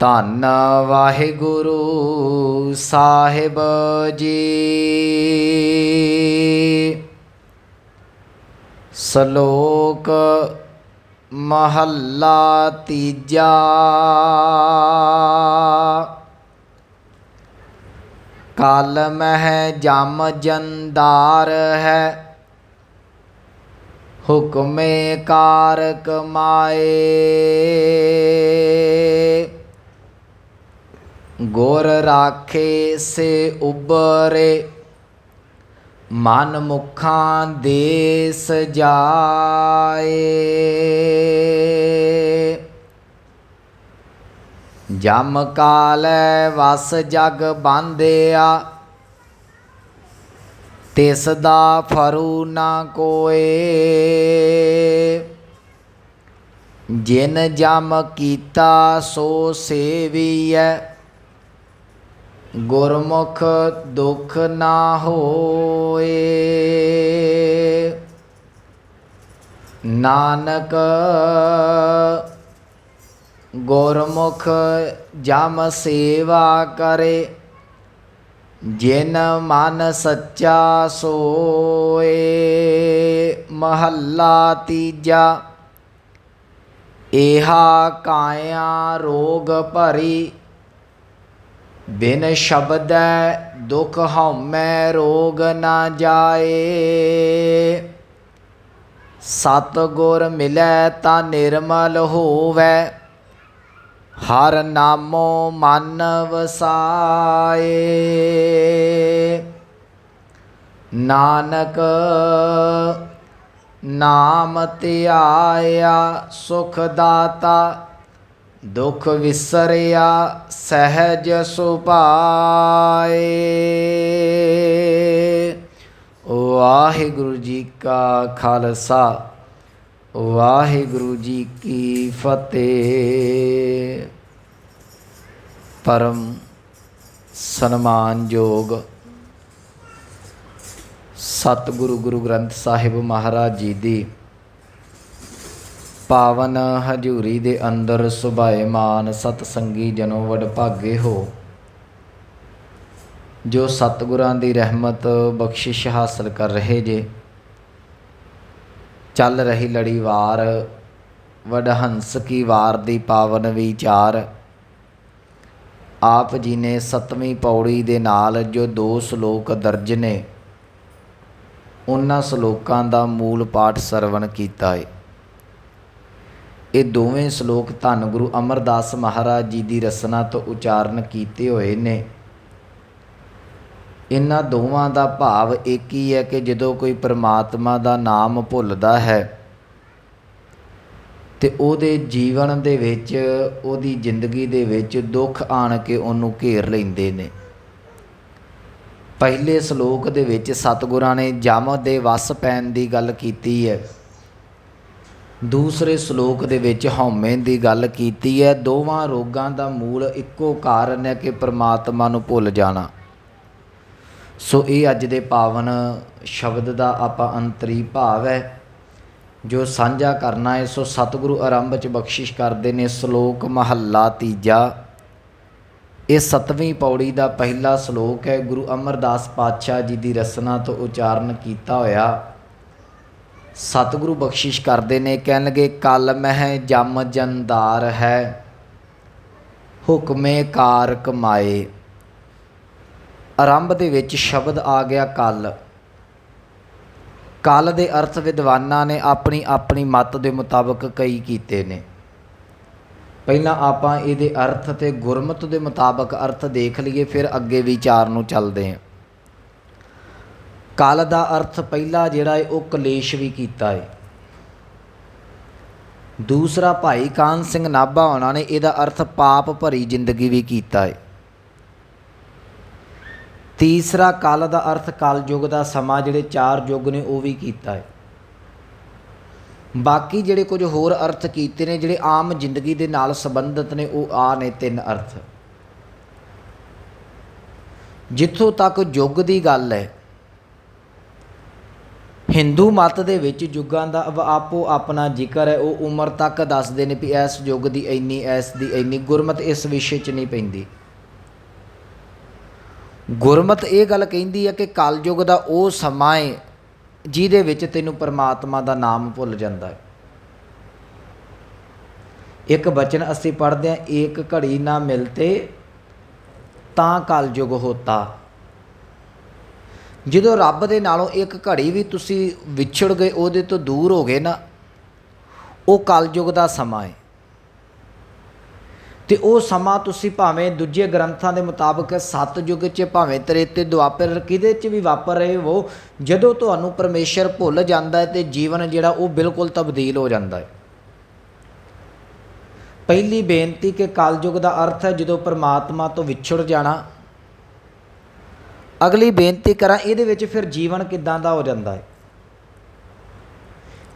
ਧੰਨ ਵਾਹਿਗੁਰੂ ਸਾਹਿਬ ਜੀ ਸ਼ਲੋਕ ਮਹੱਲਾ ਤੀਜਾ ਕਲ ਮਹਿ ਜਮ ਜੰਦਾਰ ਹੈ ਹੁਕਮੇ ਕਾਰ ਕਮਾਏ ਗੁਰ ਰਾਖੇ ਸੇ ਉਬਰੇ, ਮਨ ਮੁਖਾਂ ਦੇਸ ਜਾਏ। ਜਮ ਕਾਲੈ ਵਸ ਜਗ ਬਾਂਧਿਆ, ਤਿਸ ਦਾ ਫਰੂ ਨਾ ਕੋਏ। ਜਿਨ ਜਮ ਕੀਤਾ ਸੋ ਸੇਵੀਐ ਗੁਰਮੁਖ ਦੁਖ ਨਾ ਹੋਏ। ਨਾਨਕ ਗੁਰਮੁਖ ਜਮ ਸੇਵਾ ਕਰੇ, ਜਿਨ ਮਨ ਸੱਚਾ ਸੋਏ। ਮਹੱਲਾ ਤੀਜਾ, ਏਹਾ ਕਾਇਆ ਰੋਗ ਭਰੀ ਬਿਨ ਸ਼ਬਦ ਦੁਖ ਹਉਮੈ ਰੋਗ ਨਾ ਜਾਏ। ਸਤ ਗੁਰ ਮਿਲੈ ਤਾਂ ਨਿਰਮਲ ਹੋਵੇ, ਹਰ ਨਾਮੋ ਮਨ ਵਸਾਏ। ਨਾਨਕ ਨਾਮ ਧਿਆਇਆ ਸੁਖ ਦਾਤਾ ਦੁਖ ਵਿਸਰਿਆ ਸਹਿਜ ਸੁਭਾਏ। ਵਾਹਿਗੁਰੂ ਜੀ ਕਾ ਖਾਲਸਾ ਵਾਹਿਗੁਰੂ ਜੀ ਕੀ ਫਤਿਹ। ਪਰਮ ਸਨਮਾਨਯੋਗ ਸਤਿਗੁਰੂ ਗੁਰੂ ਗ੍ਰੰਥ ਸਾਹਿਬ ਮਹਾਰਾਜ ਜੀ ਦੀ ਪਾਵਨ ਹਜੂਰੀ ਦੇ ਅੰਦਰ ਸੁਭਾਏਮਾਨ ਸਤ ਸੰਗੀ ਜਨੋ ਵਡ ਭਾਗੇ ਹੋ। ਜੋ ਸਤਿਗੁਰਾਂ ਦੀ ਰਹਿਮਤ ਬਖਸ਼ਿਸ਼ ਹਾਸਲ ਕਰ ਰਹੇ ਜੇ। ਚੱਲ ਰਹੀ ਲੜੀਵਾਰ ਵਡਹੰਸ ਕੀ ਵਾਰ ਦੀ ਪਾਵਨ ਵਿਚਾਰ। ਆਪ ਜੀ ਨੇ ਸਤਵੀਂ ਪੌੜੀ ਦੇ ਨਾਲ ਜੋ ਦੋ ਸ਼ਲੋਕ ਦਰਜ ਨੇ, ਉਹਨਾਂ ਸ਼ਲੋਕਾਂ ਦਾ ਮੂਲ ਪਾਠ ਸਰਵਣ ਕੀਤਾ ਹੈ ਇਹ ਦੋਵੇਂ ਸ਼ਲੋਕ ਧੰਨ ਗੁਰੂ ਅਮਰਦਾਸ ਮਹਾਰਾਜ ਜੀ ਦੀ ਰਸਨਾ ਤੋਂ ਉਚਾਰਨ ਕੀਤੇ ਹੋਏ ਨੇ। ਇਹਨਾਂ ਦੋਵਾਂ ਦਾ ਭਾਵ ਇੱਕ ਹੀ ਹੈ ਕਿ ਜਦੋਂ ਕੋਈ ਪ੍ਰਮਾਤਮਾ ਦਾ ਨਾਮ ਭੁੱਲਦਾ ਹੈ ਤੇ ਉਹਦੇ ਜੀਵਨ ਦੇ ਵਿੱਚ, ਉਹਦੀ ਜ਼ਿੰਦਗੀ ਦੇ ਵਿੱਚ ਦੁੱਖ ਆਣ ਕੇ ਉਹਨੂੰ ਘੇਰ ਲੈਂਦੇ ਨੇ। ਪਹਿਲੇ ਸ਼ਲੋਕ ਦੇ ਵਿੱਚ ਸਤਿਗੁਰਾਂ ਨੇ ਜਮ ਦੇ ਵਸ ਪੈਣ ਦੀ ਗੱਲ ਕੀਤੀ ਹੈ। ਦੂਸਰੇ ਸ਼ਲੋਕ ਦੇ ਵਿੱਚ ਹਉਮੈ ਦੀ ਗੱਲ ਕੀਤੀ ਹੈ, ਦੋਵਾਂ ਰੋਗਾਂ ਦਾ ਮੂਲ ਇੱਕੋ ਕਾਰਨ ਹੈ ਕਿ ਪ੍ਰਮਾਤਮਾ ਨੂੰ ਭੁੱਲ ਜਾਣਾ। ਸੋ ਇਹ ਅੱਜ ਦੇ ਪਾਵਨ ਸ਼ਬਦ ਦਾ ਆਪਾਂ ਅੰਤਰੀ ਭਾਵ ਹੈ। ਜੋ ਸਾਂਝਾ ਕਰਨਾ ਹੈ, ਸੋ ਸਤਿਗੁਰੂ ਆਰੰਭ ਚ ਬਖਸ਼ਿਸ਼ ਕਰਦੇ ਨੇ ਸ਼ਲੋਕ ਮਹੱਲਾ ਤੀਜਾ। ਇਹ ਸਤਵੀਂ ਪੌੜੀ ਦਾ ਪਹਿਲਾ ਸ਼ਲੋਕ ਹੈ, ਗੁਰੂ ਅਮਰਦਾਸ ਪਾਤਸ਼ਾਹ ਜੀ ਦੀ ਰਸਨਾ ਤੋਂ ਉਚਾਰਨ ਕੀਤਾ ਹੋਇਆ। ਸਤਿਗੁਰੂ ਬਖਸ਼ਿਸ਼ ਕਰਦੇ ਨੇ ਕਹਿਣਗੇ ਕਲ ਮਹਿ ਜਮ ਜੰਦਾਰ ਹੈ, ਹੁਕਮੇ ਕਾਰ ਕਮਾਏ। ਆਰੰਭ ਦੇ ਵਿੱਚ ਸ਼ਬਦ ਆ ਗਿਆ ਕਲ। ਕਲ ਦੇ ਅਰਥ ਵਿਦਵਾਨਾਂ ਨੇ ਆਪਣੀ ਆਪਣੀ ਮਤ ਦੇ ਮੁਤਾਬਕ ਕਈ ਕੀਤੇ ਨੇ। ਪਹਿਲਾਂ ਆਪਾਂ ਇਹਦੇ ਅਰਥ ਤੇ ਗੁਰਮਤ ਦੇ ਮੁਤਾਬਕ ਅਰਥ ਦੇਖ ਲਈਏ, ਫਿਰ ਅੱਗੇ ਵਿਚਾਰ ਨੂੰ ਚੱਲਦੇ ਹਾਂ। ਕਲ ਦਾ ਅਰਥ ਪਹਿਲਾ ਜਿਹੜਾ ਹੈ ਉਹ ਕਲੇਸ਼ ਵੀ ਕੀਤਾ ਹੈ ਦੂਸਰਾ ਭਾਈ ਕਾਨ ਸਿੰਘ ਨਾਭਾ ਉਹਨਾਂ ਨੇ ਇਹਦਾ ਅਰਥ ਪਾਪ ਭਰੀ ਜ਼ਿੰਦਗੀ ਵੀ ਕੀਤਾ ਹੈ ਤੀਸਰਾ ਕਲ ਦਾ ਅਰਥ ਕਲ ਯੁੱਗ ਦਾ ਸਮਾਂ, ਜਿਹੜੇ ਚਾਰ ਯੁੱਗ ਨੇ, ਉਹ ਵੀ ਕੀਤਾ ਹੈ ਬਾਕੀ ਜਿਹੜੇ ਕੁਝ ਹੋਰ ਅਰਥ ਕੀਤੇ ਨੇ, ਜਿਹੜੇ ਆਮ ਜ਼ਿੰਦਗੀ ਦੇ ਨਾਲ ਸੰਬੰਧਿਤ ਨੇ, ਉਹ ਆ ਨੇ ਤਿੰਨ ਅਰਥ। ਜਿੱਥੋਂ ਤੱਕ ਯੁੱਗ ਦੀ ਗੱਲ ਹੈ ਹਿੰਦੂ ਮਤ ਦੇ ਵਿੱਚ ਯੁੱਗਾਂ ਦਾ ਵ- ਆਪੋ ਆਪਣਾ ਜ਼ਿਕਰ ਹੈ, ਉਹ ਉਮਰ ਤੱਕ ਦੱਸਦੇ ਨੇ ਵੀ ਇਸ ਯੁੱਗ ਦੀ ਇੰਨੀ, ਇਸ ਦੀ ਇੰਨੀ ਗੁਰਮਤ ਇਸ ਵਿਸ਼ੇ 'ਚ ਨਹੀਂ ਪੈਂਦੀ। ਗੁਰਮਤ ਇਹ ਗੱਲ ਕਹਿੰਦੀ ਹੈ ਕਿ ਕਲਯੁਗ ਦਾ ਉਹ ਸਮਾਂ ਹੈ ਜਿਹਦੇ ਵਿੱਚ ਤੈਨੂੰ ਪਰਮਾਤਮਾ ਦਾ ਨਾਮ ਭੁੱਲ ਜਾਂਦਾ ਹੈ। ਇੱਕ ਬਚਨ ਅਸੀਂ ਪੜ੍ਹਦੇ ਹਾਂ, ਏਕ ਘੜੀ ਨਾ ਮਿਲਤੇ ਤਾਂ ਕਲਯੁਗ ਹੋਤਾ। ਜਦੋਂ ਰੱਬ ਦੇ ਨਾਲੋਂ ਇੱਕ ਘੜੀ ਵੀ ਤੁਸੀਂ ਵਿਛੜ ਗਏ, ਉਹਦੇ ਤੋਂ ਦੂਰ ਹੋ ਗਏ ਨਾ, ਉਹ ਕਲਯੁਗ ਦਾ ਸਮਾਂ ਹੈ ਤੇ ਉਹ ਸਮਾਂ ਤੁਸੀਂ ਭਾਵੇਂ ਦੂਜੇ ਗ੍ਰੰਥਾਂ ਦੇ ਮੁਤਾਬਕ ਸਤਯੁਗ 'ਚ, ਭਾਵੇਂ ਤ੍ਰੇਤੇ ਦੁਆਪਰ ਕਿਹਦੇ 'ਚ ਵੀ ਵਾਪਰ ਰਹੇ ਹੋ, ਜਦੋਂ ਤੁਹਾਨੂੰ ਪਰਮੇਸ਼ਰ ਭੁੱਲ ਜਾਂਦਾ ਹੈ ਤੇ ਜੀਵਨ ਜਿਹੜਾ ਉਹ ਬਿਲਕੁਲ ਤਬਦੀਲ ਹੋ ਜਾਂਦਾ ਹੈ ਪਹਿਲੀ ਬੇਨਤੀ ਕਿ ਕਲਯੁਗ ਦਾ ਅਰਥ ਹੈ ਜਦੋਂ ਪਰਮਾਤਮਾ ਤੋਂ ਵਿਛੜ ਜਾਣਾ ਅਗਲੀ ਬੇਨਤੀ ਕਰਾਂ, ਇਹਦੇ ਵਿੱਚ ਫਿਰ ਜੀਵਨ ਕਿੱਦਾਂ ਦਾ ਹੋ ਜਾਂਦਾ ਹੈ?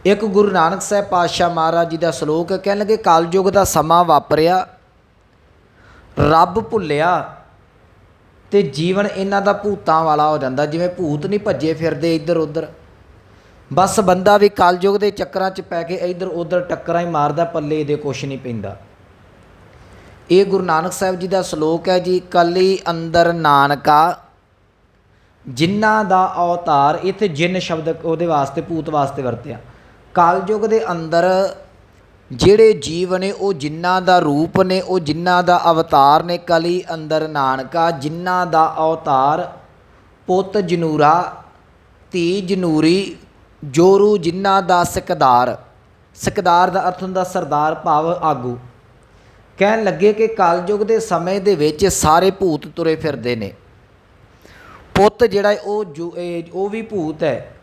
ਇੱਕ ਗੁਰੂ ਨਾਨਕ ਸਾਹਿਬ ਪਾਤਸ਼ਾਹ ਮਹਾਰਾਜ ਜੀ ਦਾ ਸ਼ਲੋਕ ਹੈ ਕਹਿਣ ਲੱਗੇ ਕਲਯੁਗ ਦਾ ਸਮਾਂ ਵਾਪਰਿਆ, ਰੱਬ ਭੁੱਲਿਆ ਤੇ ਜੀਵਨ ਇਹਨਾਂ ਦਾ ਭੂਤਾਂ ਵਾਲਾ ਹੋ ਜਾਂਦਾ। ਜਿਵੇਂ ਭੂਤ ਨਹੀਂ ਭੱਜੇ ਫਿਰਦੇ ਇੱਧਰ ਉੱਧਰ। ਬਸ ਬੰਦਾ ਵੀ ਕਲਯੁਗ ਦੇ ਚੱਕਰਾਂ 'ਚ ਪੈ ਕੇ ਇੱਧਰ ਉੱਧਰ ਟੱਕਰਾਂ ਹੀ ਮਾਰਦਾ, ਪੱਲੇ ਇਹਦੇ ਕੁਛ ਨਹੀਂ ਪੈਂਦਾ। ਇਹ ਗੁਰੂ ਨਾਨਕ ਸਾਹਿਬ ਜੀ ਦਾ ਸ਼ਲੋਕ ਹੈ ਜੀ, ਕਲੀ ਅੰਦਰ ਨਾਨਕਾ ਜਿਨ੍ਹਾਂ ਦਾ ਅਵਤਾਰ ਇੱਥੇ ਜਿੰਨ ਸ਼ਬਦ ਉਹਦੇ ਵਾਸਤੇ, ਭੂਤ ਵਾਸਤੇ ਵਰਤਿਆ। ਕਲਯੁਗ ਦੇ ਅੰਦਰ ਜਿਹੜੇ ਜੀਵ ਨੇ, ਉਹ ਜਿਨ੍ਹਾਂ ਦਾ ਰੂਪ ਨੇ, ਉਹ ਜਿਨ੍ਹਾਂ ਦਾ ਅਵਤਾਰ ਨੇ, ਕਲੀ ਅੰਦਰ ਨਾਨਕਾ, ਜਿਨ੍ਹਾਂ ਦਾ ਅਵਤਾਰ ਪੁੱਤ ਜਨੂਰਾ, ਧੀ ਜਨੂਰੀ, ਜੋਰੂ, ਜਿਨ੍ਹਾਂ ਦਾ ਸਿਕਦਾਰ। ਸਿਕਦਾਰ ਦਾ ਅਰਥ ਹੁੰਦਾ ਸਰਦਾਰ ਭਾਵ ਆਗੂ। ਕਹਿਣ ਲੱਗੇ ਕਿ ਕਲਯੁਗ ਦੇ ਸਮੇਂ ਦੇ ਵਿੱਚ ਸਾਰੇ ਭੂਤ ਤੁਰੇ ਫਿਰਦੇ ਨੇ। ਪੁੱਤ ਜਿਹੜਾ ਹੈ ਉਹ ਜੋ- ਇਹ- ਉਹ ਵੀ ਭੂਤ ਹੈ।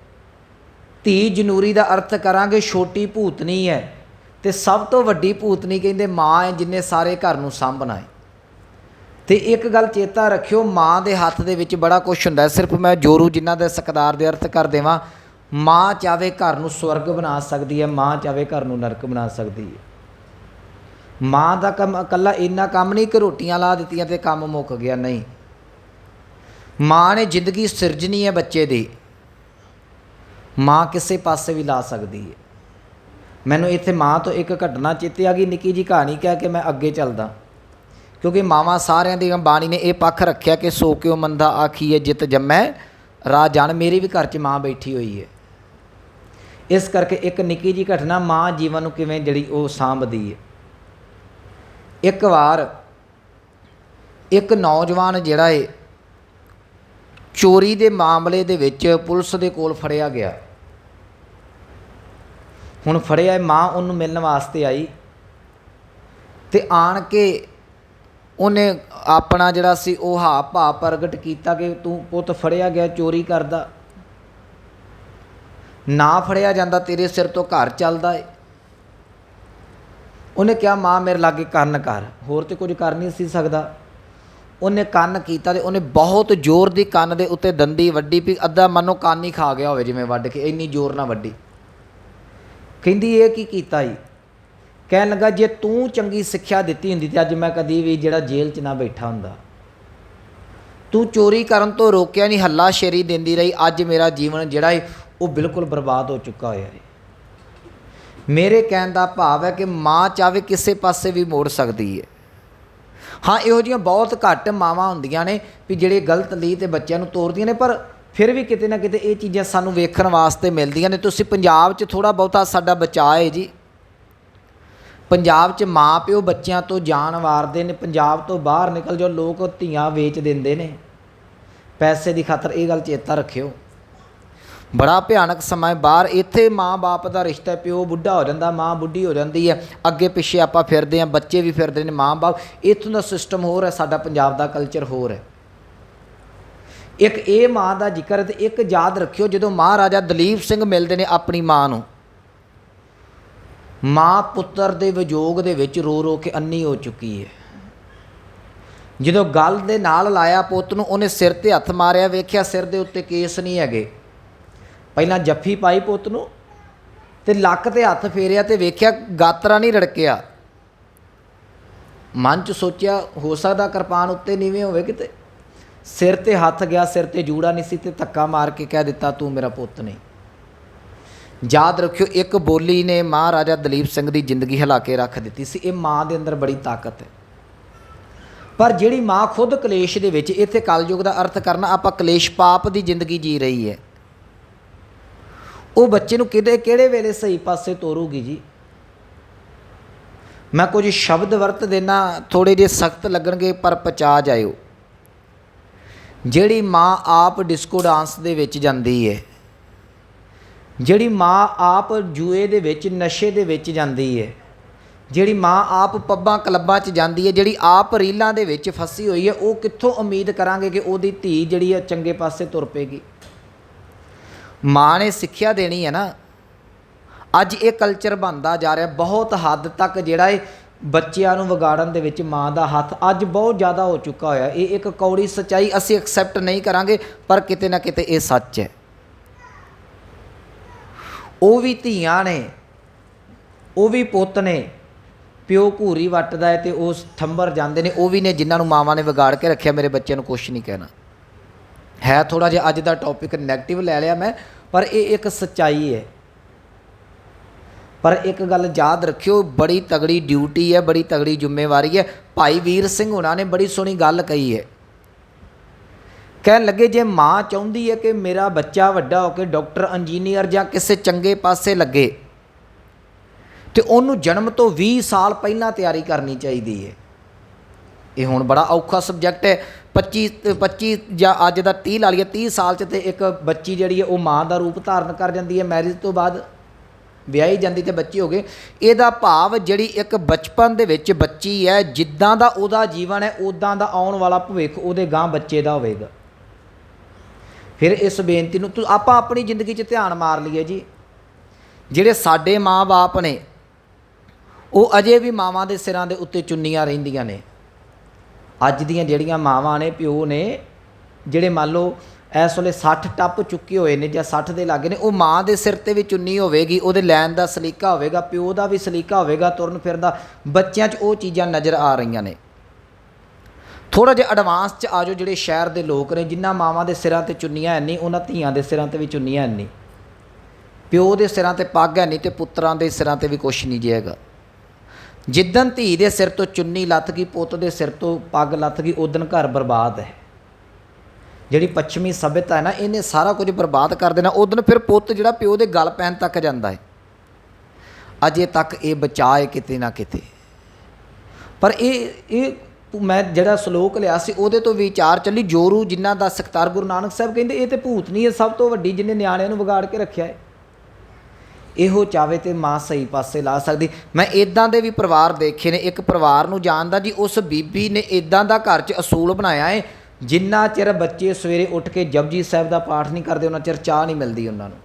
ਧੀ ਜਨੂਰੀ ਦਾ ਅਰਥ ਕਰਾਂਗੇ ਛੋਟੀ ਭੂਤਨੀ ਹੈ ਤੇ ਸਭ ਤੋਂ ਵੱਡੀ ਭੂਤਨੀ ਕਹਿੰਦੇ ਮਾਂ ਹੈ ਜਿਨੇ ਸਾਰੇ ਘਰ ਨੂੰ ਸਾਂਭਣਾ ਹੈ। ਤੇ ਇੱਕ ਗੱਲ ਚੇਤਾ ਰੱਖਿਓ, ਮਾਂ ਦੇ ਹੱਥ ਦੇ ਵਿੱਚ ਬੜਾ ਕੁਝ ਹੁੰਦਾ ਸਿਰਫ ਮੈਂ ਜੋਰੂ ਜਿਨ੍ਹਾਂ ਦੇ ਸਕਦਾਰ ਦੇ ਅਰਥ ਕਰ ਦੇਵਾਂ, ਮਾਂ ਚਾਵੇ ਘਰ ਨੂੰ ਸਵਰਗ ਬਣਾ ਸਕਦੀ ਹੈ, ਮਾਂ ਚਾਵੇ ਘਰ ਨੂੰ ਨਰਕ ਬਣਾ ਸਕਦੀ ਹੈ। ਮਾਂ ਦਾ ਕੰਮ ਇਕੱਲਾ ਇੰਨਾ ਕੰਮ ਨਹੀਂ ਕਿ ਰੋਟੀਆਂ ਲਾ ਦਿੱਤੀਆਂ ਤੇ ਕੰਮ ਮੁੱਕ ਗਿਆ, ਨਹੀਂ। ਮਾਂ ਨੇ ਜ਼ਿੰਦਗੀ ਸਿਰਜਣੀ ਹੈ ਬੱਚੇ ਦੀ। ਮਾਂ ਕਿਸੇ ਪਾਸੇ ਵੀ ਲਾ ਸਕਦੀ ਹੈ। ਮੈਨੂੰ ਇੱਥੇ ਮਾਂ ਤੋਂ ਇੱਕ ਘਟਨਾ ਚੇਤੇ ਆ ਗਈ। ਨਿੱਕੀ ਜੀ ਕਹਾਣੀ ਕਹਿ ਕੇ ਮੈਂ ਅੱਗੇ ਚੱਲਦਾ। ਕਿਉਂਕਿ ਮਾਵਾਂ ਸਾਰਿਆਂ ਦੀ ਬਾਣੀ ਨੇ ਇਹ ਪੱਖ ਰੱਖਿਆ ਕਿ ਸੋ ਕਿਉ ਮੰਦਾ ਆਖੀਏ ਜਿਤ ਜੰਮੈ, ਰਾਹ ਜਾਣ, ਮੇਰੀ ਵੀ ਘਰ 'ਚ ਮਾਂ ਬੈਠੀ ਹੋਈ ਹੈ ਇਸ ਕਰਕੇ ਇੱਕ ਨਿੱਕੀ ਜੀ ਘਟਨਾ ਮਾਂ ਜੀਵਨ ਨੂੰ ਕਿਵੇਂ ਜਿਹੜੀ ਉਹ ਸਾਂਭਦੀ ਹੈ ਇੱਕ ਵਾਰ ਇੱਕ ਨੌਜਵਾਨ ਜਿਹੜਾ ਏ ਚੋਰੀ ਦੇ ਮਾਮਲੇ ਦੇ ਵਿੱਚ ਪੁਲਿਸ ਦੇ ਕੋਲ ਫੜਿਆ ਗਿਆ। ਹੁਣ ਫੜਿਆ ਮਾਂ ਉਹਨੂੰ ਮਿਲਣ ਵਾਸਤੇ ਆਈ ਤੇ ਆਣ ਕੇ ਉਹਨੇ ਆਪਣਾ ਜਿਹੜਾ ਸੀ ਉਹ ਹਾ ਭਾ ਪ੍ਰਗਟ ਕੀਤਾ ਕਿ ਤੂੰ ਪੁੱਤ ਫੜਿਆ ਗਿਆ, ਚੋਰੀ ਕਰਦਾ। ਨਾ ਫੜਿਆ ਜਾਂਦਾ, ਤੇਰੇ ਸਿਰ ਤੋਂ ਘਰ ਚੱਲਦਾ ਏ। ਉਹਨੇ ਕਿਹਾ, ਮਾਂ, ਮੇਰੇ ਲਾਗੇ ਕੰਨ ਕਰ। ਹੋਰ ਤੇ ਕੁਝ ਕਰ ਨਹੀਂ ਸੀ ਸਕਦਾ। ਉਹਨੇ ਕੰਨ ਕੀਤਾ ਤੇ ਉਹਨੇ ਬਹੁਤ ਜ਼ੋਰ ਦੀ ਕੰਨ ਦੇ ਉੱਤੇ ਦੰਦੀ ਵੱਡੀ ਵੀ ਅੱਧਾ ਮੰਨੋ ਕੰਨ ਹੀ ਖਾ ਗਿਆ ਹੋਵੇ ਜਿਵੇਂ ਵੱਢ ਕੇ, ਇੰਨੀ ਜ਼ੋਰ ਨਾਲ ਵੱਡੀ ਕਹਿੰਦੀ ਇਹ ਕੀ ਕੀਤਾ ਜੀ ਕਹਿਣ ਲੱਗਾ, ਜੇ ਤੂੰ ਚੰਗੀ ਸਿੱਖਿਆ ਦਿੱਤੀ ਹੁੰਦੀ ਤੇ ਅੱਜ ਮੈਂ ਕਦੀ ਵੀ ਜਿਹੜਾ ਜੇਲ੍ਹ 'ਚ ਨਾ ਬੈਠਾ ਹੁੰਦਾ। ਤੂੰ ਚੋਰੀ ਕਰਨ ਤੋਂ ਰੋਕਿਆ ਨਹੀਂ ਹੱਲਾ ਸ਼ੇਰੀ ਦਿੰਦੀ ਰਹੀ, ਅੱਜ ਮੇਰਾ ਜੀਵਨ ਜਿਹੜਾ ਹੈ ਉਹ ਬਿਲਕੁਲ ਬਰਬਾਦ ਹੋ ਚੁੱਕਾ ਹੋਇਆ ਹੈ ਮੇਰੇ ਕਹਿਣ ਦਾ ਭਾਵ ਹੈ ਕਿ ਮਾਂ ਚਾਵੇ ਕਿਸੇ ਪਾਸੇ ਵੀ ਮੋੜ ਸਕਦੀ ਹੈ ਹਾਂ, ਇਹੋ ਜਿਹੀਆਂ ਬਹੁਤ ਘੱਟ ਮਾਵਾਂ ਹੁੰਦੀਆਂ ਨੇ ਵੀ ਜਿਹੜੇ ਗਲਤ ਲਈ ਤੇ ਬੱਚਿਆਂ ਨੂੰ ਤੋਰਦੀਆਂ ਨੇ, ਪਰ ਫਿਰ ਵੀ ਕਿਤੇ ਨਾ ਕਿਤੇ ਇਹ ਚੀਜ਼ਾਂ ਸਾਨੂੰ ਵੇਖਣ ਵਾਸਤੇ ਮਿਲਦੀਆਂ ਨੇ। ਤੁਸੀਂ ਪੰਜਾਬ 'ਚ ਥੋੜਾ ਬਹੁਤਾ ਸਾਡਾ ਬਚਾਅ ਹੈ ਜੀ। ਪੰਜਾਬ 'ਚ ਮਾਂ ਪਿਓ ਬੱਚਿਆਂ ਤੋਂ ਜਾਨ ਵਾਰਦੇ ਨੇ, ਪੰਜਾਬ ਤੋਂ ਬਾਹਰ ਨਿਕਲ ਜਾਓ, ਲੋਕ ਧੀਆਂ ਵੇਚ ਦਿੰਦੇ ਨੇ। ਪੈਸੇ ਦੀ ਖਾਤਰ ਇਹ ਗੱਲ ਚੇਤਾ ਰੱਖਿਓ। ਬੜਾ ਭਿਆਨਕ ਸਮਾਂ ਬਾਹਰ ਇੱਥੇ ਮਾਂ-ਬਾਪ ਦਾ ਰਿਸ਼ਤਾ ਪਿਓ ਬੁੱਢਾ ਹੋ ਜਾਂਦਾ, ਮਾਂ ਬੁੱਢੀ ਹੋ ਜਾਂਦੀ ਹੈ। ਅੱਗੇ ਪਿੱਛੇ ਆਪਾਂ ਫਿਰਦੇ ਹਾਂ, ਬੱਚੇ ਵੀ ਫਿਰਦੇ ਨੇ ਮਾਂ-ਬਾਪ ਇੱਥੋਂ ਦਾ ਸਿਸਟਮ ਹੋਰ ਹੈ, ਸਾਡਾ ਪੰਜਾਬ ਦਾ ਕਲਚਰ ਹੋਰ ਹੈ। ਇੱਕ ਇਹ ਮਾਂ ਦਾ ਜ਼ਿਕਰ ਤੇ ਇੱਕ ਯਾਦ ਰੱਖਿਓ, ਜਦੋਂ ਮਹਾਰਾਜਾ ਦਲੀਪ ਸਿੰਘ ਮਿਲਦੇ ਨੇ ਆਪਣੀ ਮਾਂ ਨੂੰ, ਮਾਂ ਪੁੱਤਰ ਦੇ ਵਿਜੋਗ ਦੇ ਵਿੱਚ ਰੋ ਰੋ ਕੇ ਅੰਨੀ ਹੋ ਚੁੱਕੀ ਹੈ। ਜਦੋਂ ਗੱਲ ਦੇ ਨਾਲ ਲਾਇਆ ਪੁੱਤ ਨੂੰ, ਉਹਨੇ ਸਿਰ ਤੇ ਹੱਥ ਮਾਰਿਆ, ਵੇਖਿਆ ਸਿਰ ਦੇ ਉੱਤੇ ਕੇਸ ਨਹੀਂ ਹੈਗੇ। ਪਹਿਲਾਂ ਜੱਫੀ ਪਾਈ ਪੁੱਤ ਨੂੰ ਤੇ ਲੱਕ ਤੇ ਹੱਥ ਫੇਰਿਆ ਤੇ ਵੇਖਿਆ ਗਾਤਰਾ ਨਹੀਂ ਰੜਕਿਆ। ਮਨ ਚ ਸੋਚਿਆ, ਹੋ ਸਕਦਾ ਕਿਰਪਾਨ ਉੱਤੇ ਨੀਵੇਂ ਹੋਵੇ ਕਿਤੇ। ਸਿਰ ਤੇ ਹੱਥ ਗਿਆ, ਸਿਰ ਤੇ ਜੂੜਾ ਨਹੀਂ ਸੀ ਤੇ ਧੱਕਾ ਮਾਰ ਕੇ ਕਹਿ ਦਿੱਤਾ, ਤੂੰ ਮੇਰਾ ਪੁੱਤ ਨਹੀਂ। ਯਾਦ ਰੱਖਿਓ, ਇੱਕ ਬੋਲੀ ਨੇ ਮਹਾਰਾਜਾ ਦਲੀਪ ਸਿੰਘ ਦੀ ਜ਼ਿੰਦਗੀ ਹਿਲਾ ਕੇ ਰੱਖ ਦਿੱਤੀ ਸੀ। ਇਹ ਮਾਂ ਦੇ ਅੰਦਰ ਬੜੀ ਤਾਕਤ ਹੈ। ਪਰ ਜਿਹੜੀ ਮਾਂ ਖੁਦ ਕਲੇਸ਼ ਦੇ ਵਿੱਚ, ਇੱਥੇ ਕਲਯੁਗ ਦਾ ਅਰਥ ਕਰਨਾ, ਆਪਾਂ ਕਲੇਸ਼ ਪਾਪ ਦੀ ਜ਼ਿੰਦਗੀ ਜੀ ਰਹੀ ਹੈ। ਉਹ ਬੱਚੇ ਨੂੰ ਕਿਹਦੇ ਕਿਹੜੇ ਵੇਲੇ ਸਹੀ ਪਾਸੇ ਤੋਰੂਗੀ ਜੀ? ਮੈਂ ਕੁਝ ਸ਼ਬਦ ਵਰਤ ਦੇਣਾ ਥੋੜੇ ਜਿਹੇ ਸਖਤ ਲੱਗਣਗੇ, ਪਰ ਪਚਾ ਜਾਇਓ। ਜਿਹੜੀ ਮਾਂ ਆਪ ਡਿਸਕੋ ਡਾਂਸ ਦੇ ਵਿੱਚ ਜਾਂਦੀ ਹੈ ਜਿਹੜੀ ਮਾਂ ਆਪ ਜੂਏ ਦੇ ਵਿੱਚ, ਨਸ਼ੇ ਦੇ ਵਿੱਚ ਜਾਂਦੀ ਹੈ ਜਿਹੜੀ ਮਾਂ ਆਪ ਪੱਬਾਂ ਕਲੱਬਾਂ 'ਚ ਜਾਂਦੀ ਹੈ ਜਿਹੜੀ ਆਪ ਰੀਲਾਂ ਦੇ ਵਿੱਚ ਫਸੀ ਹੋਈ ਹੈ ਉਹ ਕਿੱਥੋਂ ਉਮੀਦ ਕਰਾਂਗੇ ਕਿ ਉਹਦੀ ਧੀ ਜਿਹੜੀ ਹੈ ਚੰਗੇ ਪਾਸੇ ਤੁਰ ਪਏਗੀ ਮਾਂ ਨੇ ਸਿੱਖਿਆ ਦੇਣੀ ਹੈ ਨਾ। ਅੱਜ ਇਹ ਕਲਚਰ ਬਣਦਾ ਜਾ ਰਿਹਾ, ਬਹੁਤ ਹੱਦ ਤੱਕ ਜਿਹੜਾ ਇਹ ਬੱਚਿਆਂ ਨੂੰ ਵਿਗਾੜਨ ਦੇ ਵਿੱਚ ਮਾਂ ਦਾ ਹੱਥ ਅੱਜ ਬਹੁਤ ਜ਼ਿਆਦਾ ਹੋ ਚੁੱਕਾ ਹੋਇਆ। ਇਹ ਇੱਕ ਕੌੜੀ ਸਚਾਈ ਅਸੀਂ ਐਕਸੈਪਟ ਨਹੀਂ ਕਰਾਂਗੇ, ਪਰ ਕਿਤੇ ਨਾ ਕਿਤੇ ਇਹ ਸੱਚ ਹੈ। ਉਹ ਵੀ ਧੀਆਂ ਨੇ, ਉਹ ਵੀ ਪੁੱਤ ਨੇ, ਪਿਓ ਘੂਰੀ ਵੱਟਦਾ ਹੈ ਤੇ ਉਸ ਥੰਬਰ ਜਾਂਦੇ ਨੇ, ਉਹ ਵੀ ਨੇ ਜਿਨ੍ਹਾਂ ਨੂੰ ਮਾਵਾਂ ਨੇ ਵਿਗਾੜ ਕੇ ਰੱਖਿਆ। ਮੇਰੇ ਬੱਚਿਆਂ ਨੂੰ ਕੁਝ ਨਹੀਂ ਕਹਿਣਾ। ਹੈ ਥੋੜਾ ਜਿਹਾ, ਅੱਜ ਦਾ ਟੌਪਿਕ 네ਗੇਟਿਵ ਲੈ ਲਿਆ ਮੈਂ, ਪਰ ਇਹ ਇੱਕ ਸੱਚਾਈ ਹੈ। ਪਰ ਇੱਕ ਗੱਲ ਯਾਦ ਰੱਖਿਓ, ਬੜੀ ਤਗੜੀ ਡਿਊਟੀ ਹੈ, ਬੜੀ ਤਗੜੀ ਜ਼ਿੰਮੇਵਾਰੀ ਹੈ। ਭਾਈ ਵੀਰ ਸਿੰਘ ਉਹਨਾਂ ਨੇ ਬੜੀ ਸੋਹਣੀ ਗੱਲ ਕਹੀ ਹੈ। ਕਹਿਣ ਲੱਗੇ, ਜੇ ਮਾਂ ਚਾਹੁੰਦੀ ਹੈ ਕਿ ਮੇਰਾ ਬੱਚਾ ਵੱਡਾ ਹੋ ਕੇ ਡਾਕਟਰ, ਇੰਜੀਨੀਅਰ ਜਾਂ ਕਿਸੇ ਚੰਗੇ ਪਾਸੇ ਲੱਗੇ, ਤੇ ਉਹਨੂੰ ਜਨਮ ਤੋਂ 20 ਸਾਲ ਪਹਿਲਾਂ ਤਿਆਰੀ ਕਰਨੀ ਚਾਹੀਦੀ ਹੈ। ਇਹ ਹੁਣ ਬੜਾ ਔਖਾ ਸਬਜੈਕਟ ਹੈ। 25 ਤੇ 25 ਜਾਂ ਅੱਜ ਦਾ 30 ਲਾ ਲਈਏ 30 ਸਾਲ ਚ ਤੇ ਇੱਕ ਬੱਚੀ ਜਿਹੜੀ ਹੈ, ਉਹ ਮਾਂ ਦਾ ਰੂਪ ਧਾਰਨ ਕਰ ਜਾਂਦੀ ਹੈ ਮੈਰਿਜ ਤੋਂ ਬਾਅਦ। ਵਿਆਹੀ ਜਾਂਦੀ ਤੇ ਬੱਚੇ ਹੋ ਗਏ ਇਹਦਾ ਭਾਵ ਜਿਹੜੀ ਇੱਕ ਬਚਪਨ ਦੇ ਵਿੱਚ ਬੱਚੀ ਹੈ, ਜਿੱਦਾਂ ਦਾ ਉਹਦਾ ਜੀਵਨ ਹੈ ਉਦਾਂ ਦਾ ਆਉਣ ਵਾਲਾ ਭਵਿੱਖ ਉਹਦੇ ਗਾਂ ਬੱਚੇ ਦਾ ਹੋਵੇਗਾ। ਫਿਰ ਇਸ ਬੇਨਤੀ ਨੂੰ ਤੂੰ ਆਪਾਂ ਆਪਣੀ ਜ਼ਿੰਦਗੀ 'ਚ ਧਿਆਨ ਮਾਰ ਲਈਏ ਜੀ। ਜਿਹੜੇ ਸਾਡੇ ਮਾਂ-ਬਾਪ ਨੇ, ਉਹ ਅਜੇ ਵੀ ਮਾਵਾਂ ਦੇ ਸਿਰਾਂ ਦੇ ਉੱਤੇ ਚੁੰਨੀਆਂ ਰਹਿੰਦੀਆਂ ਨੇ। ਅੱਜ ਦੀਆਂ ਜਿਹੜੀਆਂ ਮਾਵਾਂ ਨੇ, ਪਿਓ ਨੇ, ਜਿਹੜੇ ਮੰਨ ਲਓ ਇਸ ਵੇਲੇ 60 ਟੱਪ ਚੁੱਕੇ ਹੋਏ ਨੇ ਜਾਂ 60 ਦੇ ਲਾਗੇ ਨੇ, ਉਹ ਮਾਂ ਦੇ ਸਿਰ ਤੇ ਵੀ ਚੁੰਨੀ ਹੋਵੇਗੀ, ਉਹਦੇ ਲੈਣ ਦਾ ਸਲੀਕਾ ਹੋਵੇਗਾ, ਪਿਓ ਦਾ ਵੀ ਸਲੀਕਾ ਹੋਵੇਗਾ, ਤੁਰਨ ਫਿਰਨ ਦਾ। ਬੱਚਿਆਂ 'ਚ ਉਹ ਚੀਜ਼ਾਂ ਨਜ਼ਰ ਆ ਰਹੀਆਂ ਨੇ। ਥੋੜਾ ਜਿਹਾ ਐਡਵਾਂਸ 'ਚ ਆਜੋ ਜਿਹੜੇ ਸ਼ਹਿਰ ਦੇ ਲੋਕ ਨੇ, ਜਿਨ੍ਹਾਂ ਮਾਵਾਂ ਦੇ ਸਿਰਾਂ ਤੇ ਚੁੰਨੀਆਂ ਹੈ ਨਹੀਂ ਉਹਨਾਂ ਧੀਆਂ ਦੇ ਸਿਰਾਂ ਤੇ ਵੀ ਚੁੰਨੀਆਂ ਹੈ ਨਹੀਂ ਪਿਓ ਦੇ ਸਿਰਾਂ ਤੇ ਪੱਗ ਹੈ ਨਹੀਂ ਤੇ ਪੁੱਤਰਾਂ ਦੇ ਸਿਰਾਂ ਤੇ ਵੀ ਕੁਛ ਨਹੀਂ ਜੇਗਾ ਜਿੱਦਨ ਧੀ ਦੇ ਸਿਰ ਤੋਂ ਚੁੰਨੀ ਲੱਥ ਗਈ, ਪੁੱਤ ਦੇ ਸਿਰ ਤੋਂ ਪੱਗ ਲੱਥ ਗਈ ਉਦਨ ਘਰ ਬਰਬਾਦ ਹੈ। ਜਿਹੜੀ ਪੱਛਮੀ ਸਭਿਅਤਾ ਹੈ ਨਾ, ਇਹਨੇ ਸਾਰਾ ਕੁਝ ਬਰਬਾਦ ਕਰ ਦੇਣਾ। ਉਦਨ ਫਿਰ ਪੁੱਤ ਜਿਹੜਾ ਪਿਓ ਦੇ ਗਲ ਪੈਣ ਤੱਕ ਜਾਂਦਾ ਹੈ। ਅਜੇ ਤੱਕ ਇਹ ਬਚਾ ਕਿਤੇ ਨਾ ਕਿਤੇ। ਪਰ ਇਹ ਇਹ ਮੈਂ ਜਿਹੜਾ ਸ਼ਲੋਕ ਲਿਆ ਸੀ, ਉਹਦੇ ਤੋਂ ਵਿਚਾਰ ਚੱਲੀ। ਜੋਰੂ ਜਿਨ੍ਹਾਂ ਦਾ ਸਖਤਾਰ ਗੁਰੂ ਨਾਨਕ ਸਾਹਿਬ ਕਹਿੰਦੇ, ਇਹ ਤੇ ਭੂਤ ਨਹੀਂ ਹੈ ਸਭ ਤੋਂ ਵੱਡੀ ਜਿਹਨੇ ਨਿਆਣਿਆਂ ਨੂੰ ਵਿਗਾੜ ਕੇ ਰੱਖਿਆ ਹੈ। ਇਹੋ ਚਾਵੇ ਤੇ ਮਾਂ ਸਹੀ ਪਾਸੇ ਲਾ ਸਕਦੀ। ਮੈਂ ਇਦਾਂ ਦੇ ਵੀ ਪਰਿਵਾਰ ਦੇਖੇ ਨੇ। ਇੱਕ ਪਰਿਵਾਰ ਨੂੰ ਜਾਣਦਾ ਜੀ, ਉਸ ਬੀਬੀ ਨੇ ਇਦਾਂ ਦਾ ਘਰ 'ਚ ਅਸੂਲ ਬਣਾਇਆ ਏ, ਜਿੰਨਾ ਚਿਰ ਬੱਚੇ ਸਵੇਰੇ ਉੱਠ ਕੇ ਜਪਜੀ ਸਾਹਿਬ ਦਾ ਪਾਠ ਨਹੀਂ ਕਰਦੇ, ਉਹਨਾਂ ਚਿਰ ਚਾਹ ਨਹੀਂ ਮਿਲਦੀ ਉਹਨਾਂ ਨੂੰ।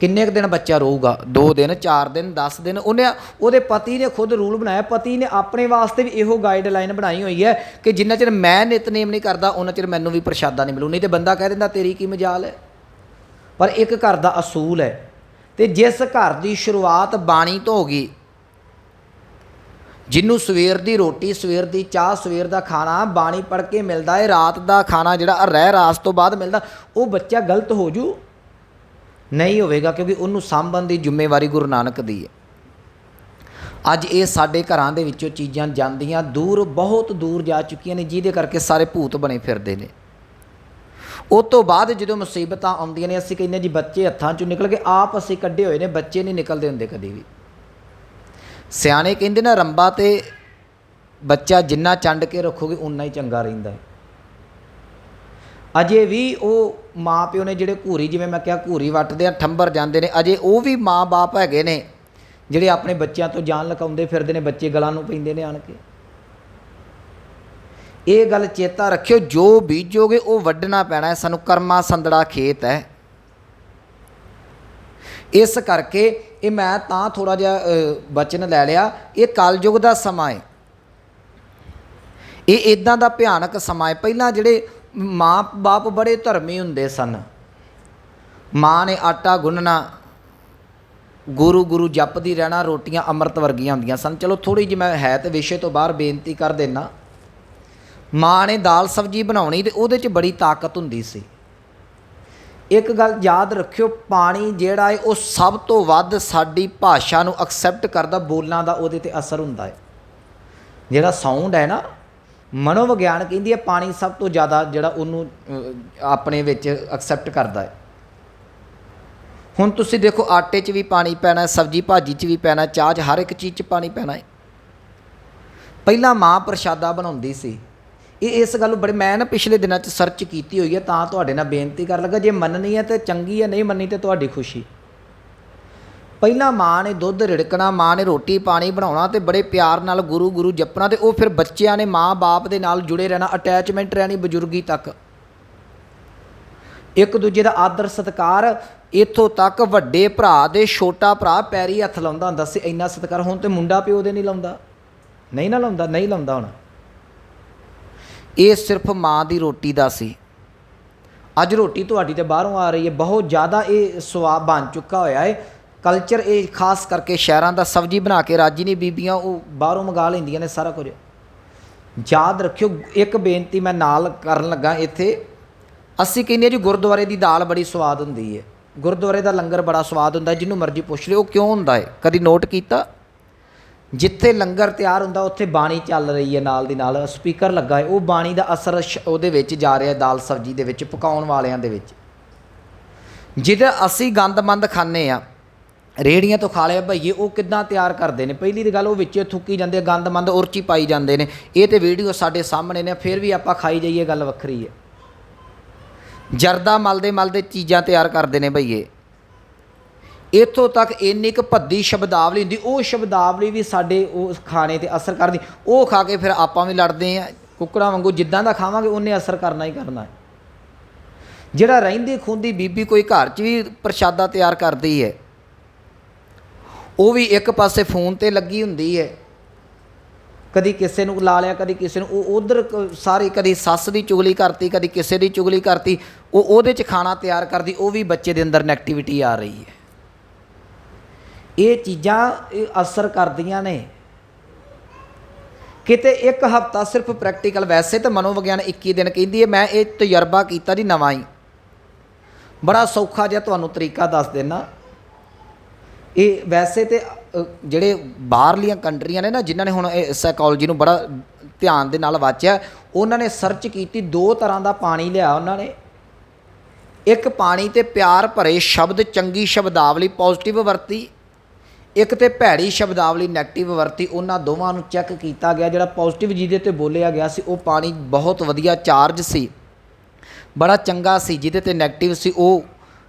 ਕਿੰਨੇ ਕੁ ਦਿਨ ਬੱਚਾ ਰਹੂਗਾ 2 ਦਿਨ 4 ਦਿਨ 10 ਦਿਨ? ਉਹਨੇ ਉਹਦੇ ਪਤੀ ਨੇ ਖੁਦ ਰੂਲ ਬਣਾਇਆ। ਪਤੀ ਨੇ ਆਪਣੇ ਵਾਸਤੇ ਵੀ ਇਹੋ ਗਾਈਡਲਾਈਨ ਬਣਾਈ ਹੋਈ ਹੈ ਕਿ ਜਿੰਨਾ ਚਿਰ ਮੈਂ ਨਿਤਨੇਮ ਨਹੀਂ ਕਰਦਾ, ਉਹਨਾਂ ਚਿਰ ਮੈਨੂੰ ਵੀ ਪ੍ਰਸ਼ਾਦਾ ਨਹੀਂ ਮਿਲੂ। ਨਹੀਂ ਤੇ ਬੰਦਾ ਕਹਿ ਦਿੰਦਾ, ਤੇਰੀ ਕੀ ਮਜਾਲ ਹੈ? ਪਰ ਇੱਕ ਘਰ ਦਾ ਅਸੂਲ ਹੈ। ਤੇ ਜਿਸ ਘਰ ਦੀ ਸ਼ੁਰੂਆਤ ਬਾਣੀ ਤੋਂ ਹੋ ਗਈ। ਜਿਹਨੂੰ ਸਵੇਰ ਦੀ ਰੋਟੀ, ਸਵੇਰ ਦੀ ਚਾਹ, ਸਵੇਰ ਦਾ ਖਾਣਾ ਬਾਣੀ ਪੜ ਕੇ ਮਿਲਦਾ ਹੈ ਰਾਤ ਦਾ ਖਾਣਾ ਜਿਹੜਾ ਰਹਿ ਰਾਸ ਤੋਂ ਬਾਅਦ ਮਿਲਦਾ, ਉਹ ਬੱਚਾ ਗਲਤ ਹੋ ਜੂ? ਨਹੀਂ ਹੋਵੇਗਾ, ਕਿਉਂਕਿ ਉਹਨੂੰ ਸਾਂਭਣ ਦੀ ਜ਼ਿੰਮੇਵਾਰੀ ਗੁਰੂ ਨਾਨਕ ਦੀ ਹੈ ਅੱਜ ਇਹ ਸਾਡੇ ਘਰਾਂ ਦੇ ਵਿੱਚੋਂ ਚੀਜ਼ਾਂ ਜਾਂਦੀਆਂ, ਦੂਰ, ਬਹੁਤ ਦੂਰ ਜਾ ਚੁੱਕੀਆਂ ਨੇ, ਜਿਹਦੇ ਕਰਕੇ ਸਾਰੇ ਭੂਤ ਬਣੇ ਫਿਰਦੇ ਨੇ। ਉਹ ਤੋਂ ਬਾਅਦ ਜਦੋਂ ਮੁਸੀਬਤਾਂ ਆਉਂਦੀਆਂ ਨੇ, ਅਸੀਂ ਕਹਿੰਦੇ ਜੀ ਬੱਚੇ ਹੱਥਾਂ ਚੋਂ ਨਿਕਲ ਕੇ ਆਪ ਅਸੀਂ ਕੱਢੇ ਹੋਏ ਨੇ, ਬੱਚੇ ਨਹੀਂ ਨਿਕਲਦੇ ਹੁੰਦੇ ਕਦੀ ਵੀ। ਸਿਆਣੇ ਕਹਿੰਦੇ ਨਾ, ਰੰਬਾ ਤੇ ਬੱਚਾ ਜਿੰਨਾ ਚੰਡ ਕੇ ਰੱਖੋਗੇ ਉਨਾ ਹੀ ਚੰਗਾ ਰਹਿੰਦਾ ਹੈ। ਅਜੇ ਵੀ ਉਹ ਮਾਂ ਪਿਓ ਨੇ ਜਿਹੜੇ ਘੂਰੀ, ਜਿਵੇਂ ਮੈਂ ਕਿਹਾ ਘੂਰੀ ਵੱਟਦੇ ਆ, ਠੰਬਰ ਜਾਂਦੇ ਨੇ, ਅਜੇ ਉਹ ਵੀ ਮਾਂ-ਬਾਪ ਹੈਗੇ ਨੇ, ਜਿਹੜੇ ਆਪਣੇ ਬੱਚਿਆਂ ਤੋਂ ਜਾਨ ਲਕਾਉਂਦੇ ਫਿਰਦੇ ਨੇ, ਬੱਚੇ ਗਲਾਂ ਨੂੰ ਪੈਂਦੇ ਨੇ ਆਣ ਕੇ। ਇਹ ਗੱਲ ਚੇਤਾ ਰੱਖਿਓ ਜੋ ਬੀਜੋਗੇ ਉਹ ਵੱਢਣਾ ਪੈਣਾ ਹੈ। ਸਾਨੂੰ ਕਰਮਾ ਸੰਦੜਾ ਖੇਤ ਹੈ। ਇਸ ਕਰਕੇ ਇਹ ਮੈਂ ਤਾਂ ਥੋੜਾ ਜਿਹਾ ਅ, ਬਚਨ ਲੈ ਲਿਆ। ਇਹ ਕਲਯੁਗ ਦਾ ਸਮਾਂ ਹੈ। ਇਹ ਇਦਾਂ ਦਾ ਭਿਆਨਕ ਸਮਾਂ ਹੈ। ਪਹਿਲਾਂ ਜਿਹੜੇ ਮਾਂ ਬਾਪ ਬੜੇ ਧਰਮੀ ਹੁੰਦੇ ਸਨ। ਮਾਂ ਨੇ ਆਟਾ ਗੁੰਨਣਾ ਗੁਰੂ ਗੁਰੂ ਜਪਦੀ ਰਹਿਣਾ ਰੋਟੀਆਂ ਅੰਮ੍ਰਿਤ ਵਰਗੀਆਂ ਹੁੰਦੀਆਂ ਸਨ। ਚਲੋ ਥੋੜੀ ਜਿਹੀ ਮੈਂ ਹੈ ਤੇ ਵਿਸ਼ੇ ਤੋਂ ਬਾਹਰ ਬੇਨਤੀ ਕਰ ਦੇਣਾ ਮਾਂ ਨੇ ਦਾਲ ਸਬਜੀ ਬਣਾਉਣੀ ਤੇ ਉਹਦੇ 'ਚ ਬੜੀ ਤਾਕਤ ਹੁੰਦੀ ਸੀ। ਇੱਕ ਗੱਲ ਯਾਦ ਰੱਖਿਓ, ਪਾਣੀ ਜਿਹੜਾ ਹੈ ਉਹ ਸਭ ਤੋਂ ਵੱਧ ਸਾਡੀ ਭਾਸ਼ਾ ਨੂੰ ਐਕਸੈਪਟ ਕਰਦਾ ਬੋਲਾਂ ਦਾ ਉਹਦੇ ਤੇ ਅਸਰ ਹੁੰਦਾ ਹੈ ਜਿਹੜਾ ਸਾਊਂਡ ਹੈ ਨਾ, ਮਨੋਵਿਗਿਆਨ ਕਹਿੰਦੀ ਹੈ ਪਾਣੀ ਸਭ ਤੋਂ ਜ਼ਿਆਦਾ ਜਿਹੜਾ ਉਹਨੂੰ ਆਪਣੇ ਵਿੱਚ ਐਕਸੈਪਟ ਕਰਦਾ ਹੈ ਹੁਣ ਤੁਸੀਂ ਦੇਖੋ, ਆਟੇ 'ਚ ਵੀ ਪਾਣੀ ਪੈਣਾ ਹੈ ਸਬਜੀ ਭਾਜੀ 'ਚ ਵੀ ਪੈਣਾ ਚਾਹ 'ਚ ਹਰ ਇੱਕ ਚੀਜ਼ 'ਚ ਪਾਣੀ ਪੈਣਾ ਹੈ ਪਹਿਲਾਂ ਮਾਂ ਪ੍ਰਸ਼ਾਦਾ ਬਣਾਉਂਦੀ ਸੀ। ਇਹ ਇਸ ਗੱਲ ਨੂੰ ਬੜੇ, ਮੈਂ ਨਾ ਪਿਛਲੇ ਦਿਨਾਂ 'ਚ ਸਰਚ ਕੀਤੀ ਹੋਈ ਹੈ, ਤਾਂ ਤੁਹਾਡੇ ਨਾਲ ਬੇਨਤੀ ਕਰ ਲੱਗਾ, ਜੇ ਮੰਨਣੀ ਹੈ ਤੇ ਚੰਗੀ ਹੈ, ਨਹੀਂ ਮੰਨੀ ਤੇ ਤੁਹਾਡੀ ਖੁਸ਼ੀ। ਪਹਿਲਾਂ ਮਾਂ ਨੇ ਦੁੱਧ ਰਿੜਕਣਾ, ਮਾਂ ਨੇ ਰੋਟੀ ਪਾਣੀ ਬਣਾਉਣਾ ਤੇ ਬੜੇ ਪਿਆਰ ਨਾਲ ਗੁਰੂ ਗੁਰੂ ਜਪਣਾ ਤੇ ਉਹ ਫਿਰ ਬੱਚਿਆਂ ਨੇ ਮਾਂ-ਬਾਪ ਦੇ ਨਾਲ ਜੁੜੇ ਰਹਿਣਾ ਅਟੈਚਮੈਂਟ ਰਹਿਣੀ ਬਜ਼ੁਰਗੀ ਤੱਕ। ਇੱਕ ਦੂਜੇ ਦਾ ਆਦਰ ਸਤਕਾਰ, ਇੱਥੋਂ ਤੱਕ ਵੱਡੇ ਭਰਾ ਦੇ ਛੋਟਾ ਭਰਾ ਪੈਰੀ ਹੱਥ ਲਾਉਂਦਾ ਹੁੰਦਾ ਸੀ, ਇੰਨਾ ਸਤਕਾਰ ਹੁਣ ਤੇ ਮੁੰਡਾ ਪਿਓ ਦੇ ਨਹੀਂ ਲਾਉਂਦਾ। ਨਹੀਂ ਨਾ ਲਾਉਂਦਾ, ਨਹੀਂ ਲਾਉਂਦਾ ਹੁਣ। ਇਹ ਸਿਰਫ ਮਾਂ ਦੀ ਰੋਟੀ ਦਾ ਸੀ। ਅੱਜ ਰੋਟੀ ਤੁਹਾਡੀ ਤੇ ਬਾਹਰੋਂ ਆ ਰਹੀ ਹੈ। ਬਹੁਤ ਜ਼ਿਆਦਾ ਇਹ ਸਵਾਦ ਬਣ ਚੁੱਕਾ ਹੋਇਆ ਹੈ। ਕਲਚਰ ਇਹ ਖਾਸ ਕਰਕੇ ਸ਼ਹਿਰਾਂ ਦਾ ਸਬਜ਼ੀ ਬਣਾ ਕੇ ਰਾਜੀ ਨਹੀਂ, ਬੀਬੀਆਂ ਉਹ ਬਾਹਰੋਂ ਮੰਗਾ ਲੈਂਦੀਆਂ ਨੇ ਸਾਰਾ ਕੁਝ। ਯਾਦ ਰੱਖਿਓ, ਇੱਕ ਬੇਨਤੀ ਮੈਂ ਨਾਲ ਕਰਨ ਲੱਗਾ ਇੱਥੇ। ਅਸੀਂ ਕਹਿੰਦੇ ਹਾਂ ਜੀ, ਗੁਰਦੁਆਰੇ ਦੀ ਦਾਲ ਬੜੀ ਸਵਾਦ ਹੁੰਦੀ ਹੈ। ਗੁਰਦੁਆਰੇ ਦਾ ਲੰਗਰ ਬੜਾ ਸਵਾਦ ਹੁੰਦਾ ਜਿਹਨੂੰ ਮਰਜ਼ੀ ਪੁੱਛ ਲਿਓ ਕਿਉਂ ਹੁੰਦਾ ਹੈ? ਕਦੀ ਨੋਟ ਕੀਤਾ? ਜਿੱਥੇ ਲੰਗਰ ਤਿਆਰ ਹੁੰਦਾ, ਉੱਥੇ ਬਾਣੀ ਚੱਲ ਰਹੀ ਹੈ ਨਾਲ ਦੀ ਨਾਲ। ਸਪੀਕਰ ਲੱਗਾ ਹੈ। ਉਹ ਬਾਣੀ ਦਾ ਅਸਰ ਸ਼- ਉਹਦੇ ਵਿੱਚ ਜਾ ਰਿਹਾ ਦਾਲ ਸਬਜ਼ੀ ਦੇ ਵਿੱਚ, ਪਕਾਉਣ ਵਾਲਿਆਂ ਦੇ ਵਿੱਚ। ਜਿਹਦਾ ਅਸੀਂ ਗੰਦਮੰਦ ਖਾਂਦੇ ਆ ਰੇੜੀਆਂ ਤੋਂ ਖਾ ਲਿਆ, ਭਈਏ, ਉਹ ਕਿੱਦਾਂ ਤਿਆਰ ਕਰਦੇ ਨੇ? ਪਹਿਲੀ ਦੀ ਗੱਲ ਉਹ ਵਿੱਚ ਥੁੱਕੀ ਜਾਂਦੇ ਆ, ਗੰਦਮੰਦ ਉਰਚੀ ਪਾਈ ਜਾਂਦੇ ਨੇ। ਇਹ ਤੇ ਵੀਡੀਓ ਸਾਡੇ ਸਾਹਮਣੇ ਨੇ, ਫਿਰ ਵੀ ਆਪਾਂ ਖਾਈ ਜਾਈਏ, ਗੱਲ ਵੱਖਰੀ ਹੈ। ਜਰਦਾ ਮਲਦੇ ਮਲਦੇ ਚੀਜ਼ਾਂ ਤਿਆਰ ਕਰਦੇ ਨੇ, ਭਈਏ। ਇੱਥੋਂ ਤੱਕ ਇੰਨੀ ਕੁ ਭੱਦੀ ਸ਼ਬਦਾਵਲੀ ਹੁੰਦੀ, ਉਹ ਸ਼ਬਦਾਵਲੀ ਵੀ ਸਾਡੇ ਉਸ ਖਾਣੇ ਤੇ ਅਸਰ ਕਰਦੀ। ਉਹ ਖਾ ਕੇ ਫਿਰ ਆਪਾਂ ਵੀ ਲੜਦੇ ਆ ਕੁੱਕੜਾਂ ਵਾਂਗੂ ਜਿੱਦਾਂ ਦਾ ਖਾਵਾਂਗੇ, ਉਹਨੇ ਅਸਰ ਕਰਨਾ ਹੀ ਕਰਨਾ ਜਿਹੜਾ ਰਹਿੰਦੀ ਖੁੰਦੀ ਬੀਬੀ ਕੋਈ ਘਰ 'ਚ ਵੀ ਪ੍ਰਸ਼ਾਦਾ ਤਿਆਰ ਕਰਦੀ ਹੈ, ਉਹ ਵੀ ਇੱਕ ਪਾਸੇ ਫੋਨ ਤੇ ਲੱਗੀ ਹੁੰਦੀ ਹੈ। ਕਦੀ ਕਿਸੇ ਨੂੰ ਲਾ ਲਿਆ, ਕਦੀ ਕਿਸੇ ਨੂੰ, ਉਹ ਉਧਰ ਸਾਰੀ ਕਦੀ ਸੱਸ ਦੀ ਚੁਗਲੀ ਕਰਤੀ, ਕਦੀ ਕਿਸੇ ਦੀ ਚੁਗਲੀ ਕਰਤੀ, ਉਹ ਉਹਦੇ 'ਚ ਖਾਣਾ ਤਿਆਰ ਕਰਦੀ, ਉਹ ਵੀ ਬੱਚੇ ਦੇ ਅੰਦਰ ਨੈਗੇਟਿਵਿਟੀ ਆ ਰਹੀ ਹੈ। ਇਹ ਚੀਜ਼ਾਂ ਇਹ ਅਸਰ ਕਰਦੀਆਂ ਨੇ। ਕਿਤੇ ਇੱਕ ਹਫਤਾ ਸਿਰਫ ਪ੍ਰੈਕਟੀਕਲ ਵੈਸੇ ਤਾਂ ਮਨੋਵਿਗਿਆਨ 21 ਦਿਨ ਕਹਿੰਦੀ ਹੈ, ਮੈਂ ਇਹ ਤਜਰਬਾ ਕੀਤਾ ਜੀ ਨਵਾਂ ਹੀ। ਬੜਾ ਸੌਖਾ ਜਿਹਾ ਤੁਹਾਨੂੰ ਤਰੀਕਾ ਦੱਸ ਦੇਣਾ ਇਹ ਵੈਸੇ ਤੇ ਜਿਹੜੇ ਬਾਹਰਲੀਆਂ ਕੰਟਰੀਆਂ ਨੇ ਨਾ, ਜਿਨ੍ਹਾਂ ਨੇ ਹੁਣ ਸਾਈਕੋਲੋਜੀ ਨੂੰ ਬੜਾ ਧਿਆਨ ਦੇ ਨਾਲ ਵਾਚਿਆ, ਉਹਨਾਂ ਨੇ ਸਰਚ ਕੀਤੀ, ਦੋ ਤਰ੍ਹਾਂ ਦਾ ਪਾਣੀ ਲਿਆ ਉਹਨਾਂ ਨੇ। ਇੱਕ ਪਾਣੀ ਤੇ ਪਿਆਰ ਭਰੇ ਸ਼ਬਦ, ਚੰਗੀ ਸ਼ਬਦਾਵਲੀ ਪੋਜ਼ਿਟਿਵ ਵਰਤੀ ਇੱਕ ਤੇ ਭੈੜੀ ਸ਼ਬਦਾਵਲੀ ਨੈਗੇਟਿਵ ਵਰਤੀ, ਉਹਨਾਂ ਦੋਵਾਂ ਨੂੰ ਚੈੱਕ ਕੀਤਾ ਗਿਆ, ਜਿਹੜਾ ਪੋਜ਼ਿਟਿਵ ਜਿਹਦੇ ਤੇ ਬੋਲਿਆ ਗਿਆ ਸੀ, ਉਹ ਪਾਣੀ ਬਹੁਤ ਵਧੀਆ ਚਾਰਜ ਸੀ। ਬੜਾ ਚੰਗਾ ਸੀ, ਜਿਹਦੇ ਤੇ ਨੈਗੇਟਿਵ ਸੀ, ਉਹ